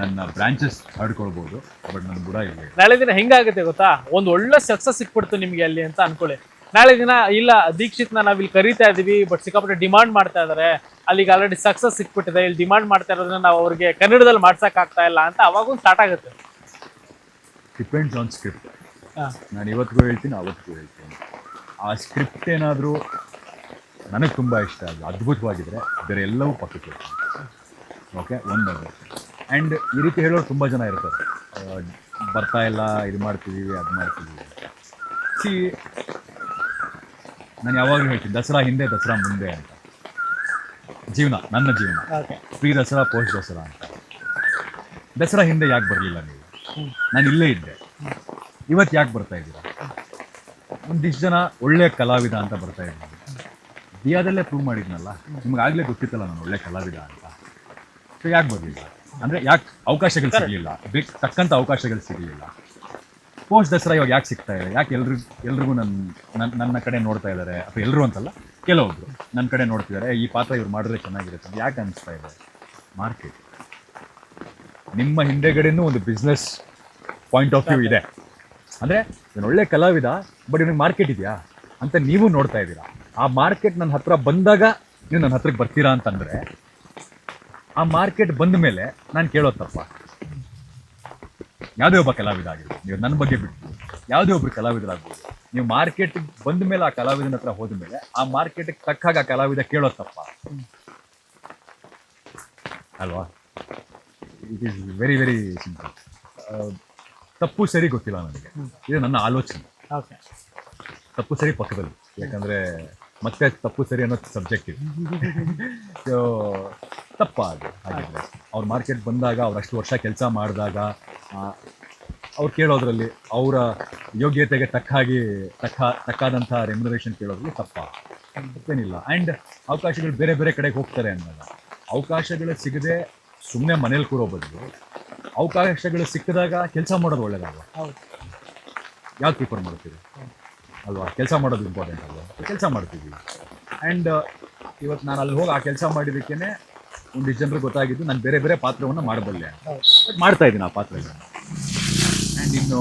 ನನ್ನ ಬ್ರಾಂಚಸ್ ಹರ್ಡ್ಕೊಳ್ಬೋದು ಬಟ್ ನನ್ನ ಬುಡ ಇಲ್ಲ ನಾಳೆ ದಿನ ಹೆಂಗಾಗುತ್ತೆ ಗೊತ್ತಾ? ಒಂದು ಒಳ್ಳೆ ಸಕ್ಸಸ್ ಸಿಕ್ಬಿಡ್ತು ನಿಮಗೆ ಅಲ್ಲಿ ಅಂತ ಅನ್ಕೊಳ್ಳಿ. ನಾಳೆ ದಿನ ಇಲ್ಲ ದೀಕ್ಷಿತ್ನ ನಾವ್ ಇಲ್ಲಿ ಕರಿತಾ ಇದೀವಿ ಬಟ್ ಸಿಕ್ಕಾಪಟ್ಟೆ ಡಿಮಾಂಡ್ ಮಾಡ್ತಾ ಇದಾರೆ. ಅಲ್ಲಿಗೆ ಆಲ್ರೆಡಿ ಸಕ್ಸಸ್ ಸಿಕ್ಬಿಟ್ಟಿದೆ ಇಲ್ಲಿ ಡಿಮಾಂಡ್ ಮಾಡ್ತಾ ಇರೋದನ್ನ ನಾವು ಅವ್ರಿಗೆ ಕನ್ನಡದಲ್ಲಿ ಮಾಡ್ಸಕ್ ಆಗ್ತಾ ಇಲ್ಲ ಅಂತ ಅವಾಗೂ ಸ್ಟಾರ್ಟ್ ಆಗುತ್ತೆ. Depends on script. ನಾನು ಇವತ್ತಿಗೂ ಹೇಳ್ತೀನಿ ಅವತ್ತಿಗೂ ಹೇಳ್ತೀನಿ. ಆ ಸ್ಕ್ರಿಪ್ಟ್ ಏನಾದರೂ ನನಗೆ ತುಂಬ ಇಷ್ಟ ಅದು ಅದ್ಭುತವಾಗಿದ್ದರೆ ಬೇರೆ ಎಲ್ಲವೂ ಪಕ್ಕಕ್ಕೆ ಓಕೆ ಒಂದು ಆ್ಯಂಡ್ ಈ ರೀತಿ ಹೇಳೋರು ತುಂಬ ಜನ ಇರ್ತಾರೆ. ಬರ್ತಾ ಇಲ್ಲ ಇದು ಮಾಡ್ತಿದ್ದೀವಿ ಅದು ಮಾಡ್ತಿದ್ದೀವಿ ಸಿ ನಾನು ಯಾವಾಗಲೂ ಹೇಳ್ತೀನಿ ದಸರಾ ಹಿಂದೆ ದಸರಾ ಮುಂದೆ ಅಂತ. ಜೀವನ ನನ್ನ ಜೀವನ. ಪ್ರೀ ದಸರಾ ಪೋಸ್ಟ್ ದಸರಾ ಅಂತ. ದಸರಾ ಹಿಂದೆ ಯಾಕೆ ಬರಲಿಲ್ಲ ನೀವು? ನಾನು ಇಲ್ಲೇ ಇದ್ದೆ. ಇವತ್ತು ಯಾಕೆ ಬರ್ತಾ ಇದ್ದೀರಾ? ಒಂದಿಷ್ಟು ಜನ ಒಳ್ಳೆ ಕಲಾವಿದ ಅಂತ ಬರ್ತಾ ಇದ್ದೀನಿ ದಿಯಾದಲ್ಲೇ ಪ್ರೂವ್ ಮಾಡಿದ್ನಲ್ಲ? ನಿಮ್ಗೆ ಆಗಲೇ ಗೊತ್ತಿತ್ತಲ್ಲ ನಾನು ಒಳ್ಳೆ ಕಲಾವಿದ ಅಂತ. ಸೊ ಯಾಕೆ ಬರಲಿಲ್ಲ? ಅಂದರೆ ಯಾಕೆ ಅವಕಾಶಗಳು ಸಿಗಲಿಲ್ಲ? ಬೇಕು ತಕ್ಕಂಥ ಅವಕಾಶಗಳು ಸಿಗಲಿಲ್ಲ. ಪೋಸ್ಟ್ ದಸರಾ ಇವಾಗ ಯಾಕೆ ಸಿಗ್ತಾ ಇದೆ? ಯಾಕೆ ಎಲ್ರಿಗೂ ಎಲ್ರಿಗೂ ನನ್ನ ನನ್ನ ಕಡೆ ನೋಡ್ತಾ ಇದ್ದಾರೆ ಅಥವಾ ಎಲ್ಲರೂ ಅಂತಲ್ಲ ಕೆಲವೊಬ್ರು ನನ್ನ ಕಡೆ ನೋಡ್ತಿದ್ದಾರೆ ಈ ಪಾತ್ರ ಇವ್ರು ಮಾಡಿದ್ರೆ ಚೆನ್ನಾಗಿರುತ್ತೆ ಅಂತ ಯಾಕೆ ಅನಿಸ್ತಾ ಇದೆ? ಮಾರ್ಕೆಟ್ ನಿಮ್ಮ ಹಿಂದೆಗಡೆನೂ ಒಂದು ಬಿಸ್ನೆಸ್ ಪಾಯಿಂಟ್ ಆಫ್ ವ್ಯೂ ಇದೆ. ಅಂದರೆ ಇವನು ಒಳ್ಳೆ ಕಲಾವಿದ ಬಟ್ ಇವನಿಗೆ ಮಾರ್ಕೆಟ್ ಇದೆಯಾ? ಅಂತ ನೀವು ನೋಡ್ತಾ ಇದ್ದೀರಾ. ಆ ಮಾರ್ಕೆಟ್ ನನ್ನ ಹತ್ರ ಬಂದಾಗ ನೀವು ನನ್ನ ಹತ್ರಕ್ಕೆ ಬರ್ತೀರಾ ಅಂತಂದರೆ ಆ ಮಾರ್ಕೆಟ್ ಬಂದ ಮೇಲೆ ನಾನು ಕೇಳೋತ್ತಪ್ಪ ಯಾವುದೇ ಒಬ್ಬ ಕಲಾವಿದ ಆಗಿರ್ಬೋದು ನೀವು ನನ್ನ ಬಗ್ಗೆ ಬಿಟ್ಟು ಯಾವುದೇ ಒಬ್ರು ಕಲಾವಿದರಾಗ್ಬೋದು ನೀವು ಮಾರ್ಕೆಟ್ ಬಂದ ಮೇಲೆ ಆ ಕಲಾವಿದನ ಹತ್ರ ಹೋದ ಮೇಲೆ ಆ ಮಾರ್ಕೆಟ್ಗೆ ತಕ್ಕಾಗ ಆ ಕಲಾವಿದ ಕೇಳೋತ್ತಪ್ಪ ಅಲ್ವಾ? It is very very simple ತಪ್ಪು ಸರಿ ಗೊತ್ತಿಲ್ಲ ನನಗೆ. ಇದು ನನ್ನ ಆಲೋಚನೆ. ತಪ್ಪು ಸರಿ ಪಕ್ಕದಲ್ಲಿ ಯಾಕಂದ್ರೆ ಮತ್ತೆ ತಪ್ಪು ಸರಿ ಅನ್ನೋದು ಸಬ್ಜೆಕ್ಟ್ ಇದೆ. ಸೊ ತಪ್ಪ ಅದು ಹಾಗಿದ್ರೆ ಅವ್ರ ಮಾರ್ಕೆಟ್ ಬಂದಾಗ ಅವ್ರು ಅಷ್ಟು ವರ್ಷ ಕೆಲಸ ಮಾಡಿದಾಗ ಅವ್ರು ಕೇಳೋದ್ರಲ್ಲಿ ಅವರ ಯೋಗ್ಯತೆಗೆ ತಕ್ಕಾಗಿ ಹಾಗೆ ತಕ್ಕ ತಕ್ಕಾದಂಥ ರೆಮ್ಯುನರೇಷನ್ ಕೇಳೋದ್ರಲ್ಲಿ ತಪ್ಪ. ತಪ್ಪೇನಿಲ್ಲ ಆ್ಯಂಡ್ ಅವಕಾಶಗಳು ಬೇರೆ ಬೇರೆ ಕಡೆಗೆ ಹೋಗ್ತಾರೆ ಅಂದಾಗ ಅವಕಾಶಗಳು ಸಿಗದೆ ಸುಮ್ಮನೆ ಮನೇಲಿ ಕೂರೋ ಬದಲು ಅವಕಾಶಗಳು ಸಿಕ್ಕಿದಾಗ ಕೆಲಸ ಮಾಡೋದು ಒಳ್ಳೇದಲ್ವ? ಯಾವ್ದು ಪ್ರಿಫರ್ ಮಾಡ್ತೀವಿ ಅಲ್ವಾ? ಕೆಲಸ ಮಾಡೋದು ಇಂಪಾರ್ಟೆಂಟ್ ಅಲ್ವಾ? ಕೆಲಸ ಮಾಡ್ತೀವಿ. ಆ್ಯಂಡ್ ಇವತ್ತು ನಾನು ಅಲ್ಲಿ ಹೋಗಿ ಆ ಕೆಲಸ ಮಾಡಿದ್ದಕ್ಕೇ ಒಂದಿಷ್ಟು ಜನರಿಗೆ ಗೊತ್ತಾಗಿದ್ದು ನಾನು ಬೇರೆ ಬೇರೆ ಪಾತ್ರವನ್ನು ಮಾಡಬಲ್ಲೆ. ಬಟ್ ಮಾಡ್ತಾ ಇದ್ದೀನಿ ಆ ಪಾತ್ರಗಳನ್ನ. ಆ್ಯಂಡ್ ಇನ್ನು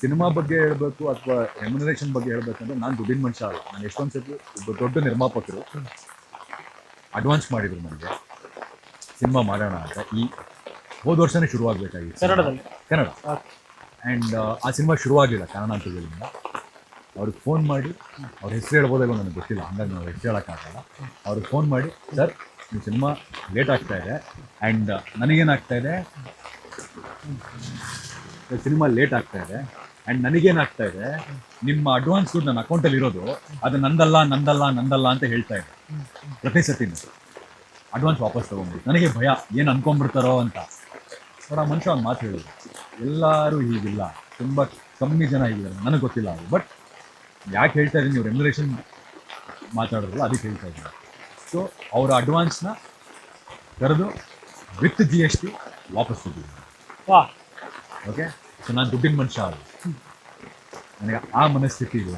ಸಿನಿಮಾ ಬಗ್ಗೆ ಹೇಳಬೇಕು ಅಥವಾ ರೆಮ್ಯುನರೇಷನ್ ಬಗ್ಗೆ ಹೇಳಬೇಕಂದ್ರೆ ನಾನು ದುಡ್ಡಿನ ಮನುಷ್ಯ ಅಲ್ಲ. ನಾನು ಎಷ್ಟೊಂದು ಸತಿ ಒಬ್ಬ ದೊಡ್ಡ ನಿರ್ಮಾಪಕರು. ಅಡ್ವಾನ್ಸ್ ಮಾಡಿದರು ನನಗೆ. ಸಿನಿಮಾ ಮಾಡೋಣ ಅಂತ. ಈ ಹೋದ ವರ್ಷನೇ ಶುರುವಾಗಬೇಕಾಗಿತ್ತು ಕನ್ನಡದಲ್ಲಿ? ಕನ್ನಡ. ಆ್ಯಂಡ್ ಆ ಸಿನಿಮಾ ಶುರುವಾಗಿಲ್ಲ ಕಾರಣಾಂತರಗಳಿಂದ ಅವ್ರಿಗೆ ಫೋನ್ ಮಾಡಿ ಅವ್ರ ಹೆಸರು ಹೇಳ್ಬೋದಾಗೋ ನನಗೆ ಗೊತ್ತಿಲ್ಲ. ಹಂಗಾಗಿ ನಾವು ಹೆಸರು ಹೇಳೋಕ್ಕಾಗಲ್ಲ ಅವ್ರಿಗೆ ಫೋನ್ ಮಾಡಿ ಸರ್ ನಿಮ್ಮ ಸಿನಿಮಾ ಲೇಟ್ ಆಗ್ತಾ ಇದೆ. ಆ್ಯಂಡ್ ನನಗೇನಾಗ್ತಾ ಇದೆ? ಸಿನಿಮಾ ಲೇಟ್ ಆಗ್ತಾ ಇದೆ. ಆ್ಯಂಡ್ ನನಗೇನಾಗ್ತಾ ಇದೆ? ನಿಮ್ಮ ಅಡ್ವಾನ್ಸ್ ದುಡ್ಡು ನನ್ನ ಅಕೌಂಟಲ್ಲಿ ಇರೋದು, ಅದು ನಂದಲ್ಲ ನಂದಲ್ಲ ನಂದಲ್ಲ ಅಂತ ಹೇಳ್ತಾ ಇದೆ. ಪ್ರತಿ ಸತಿನೂ. ಅಡ್ವಾನ್ಸ್ ವಾಪಸ್ ತೊಗೊಂಡು ನನಗೆ ಭಯ. ಏನು ಅನ್ಕೊಂಡ್ಬಿಡ್ತಾರೋ ಅಂತ. ನೋಡ ಮನುಷ್ಯ ಒಂದು ಮಾತು ಹೇಳಿದ್ರು. ಎಲ್ಲರೂ ಹೀಗಿಲ್ಲ. ತುಂಬ ಕಮ್ಮಿ ಜನ ಇದ್ದಾರೆ ನನಗೆ ಗೊತ್ತಿಲ್ಲ ಅದು ಬಟ್ ಯಾಕೆ ಹೇಳ್ತಾ ಇದ್ದೀನಿ ನೀವು ರೆಮ್ಯುಲೇಷನ್ ಮಾತಾಡೋದ್ರಲ್ಲ ಅದಕ್ಕೆ ಹೇಳ್ತಾ ಇದ್ದೀನಿ. ಸೊ ಅವರ ಅಡ್ವಾನ್ಸ್ನ ಕರೆದು ವಿತ್ ಜಿ ಎಸ್ ಟಿ ವಾಪಸ್ ಕೊಟ್ಟಿದ್ದೀನಿ ವಾ. ಓಕೆ ಸೊ ನಾನು ದುಡ್ಡಿನ ಮನುಷ್ಯ ಅದು ನನಗೆ ಆ ಮನಸ್ಥಿತಿ ಇಲ್ಲ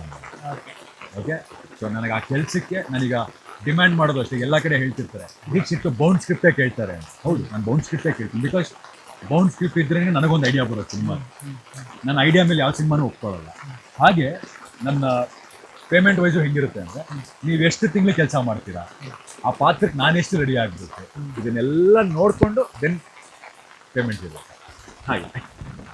ಓಕೆ ಸೊ ನನಗೆ ಆ ಕೆಲಸಕ್ಕೆ ನನಗೆ ಡಿಮ್ಯಾಂಡ್ ಮಾಡೋದು ಅಷ್ಟೇ. ಎಲ್ಲ ಕಡೆ ಹೇಳ್ತಿರ್ತಾರೆ. ದೀಕ್ಷಿತ್ ಬೌಂಡ್ ಸ್ಕ್ರಿಪ್ಟೇ ಕೇಳ್ತಾರೆ. ಹೌದು ನಾನು ಬೌಂಡ್ ಸ್ಕ್ರಿಪ್ಟೇ ಕೇಳ್ತೀನಿ. ಬಿಕಾಸ್ ಬೌಂಡ್ ಸ್ಕ್ರಿಪ್ಟ್ ಇದ್ರೇ ನನಗೊಂದು ಐಡಿಯಾ ಬರುತ್ತೆ ಸಿನಿಮಾ ನನ್ನ ಐಡಿಯಾ ಮೇಲೆ ಯಾವ ಸಿನಿಮಾನು ಒಪ್ಕೊಳ್ಳಲ್ಲ. ಹಾಗೆ ನನ್ನ ಪೇಮೆಂಟ್ ವೈಸು ಹೆಂಗಿರುತ್ತೆ ಅಂದರೆ ನೀವು ಎಷ್ಟು ತಿಂಗಳು ಕೆಲಸ ಮಾಡ್ತೀರಾ? ಆ ಪಾತ್ರಕ್ಕೆ ನಾನೆಷ್ಟು ರೆಡಿ ಆಗಿರುತ್ತೆ ಇದನ್ನೆಲ್ಲ ನೋಡಿಕೊಂಡು ದೆನ್ ಪೇಮೆಂಟ್ ಇರುತ್ತೆ. ಹಾಗೆ.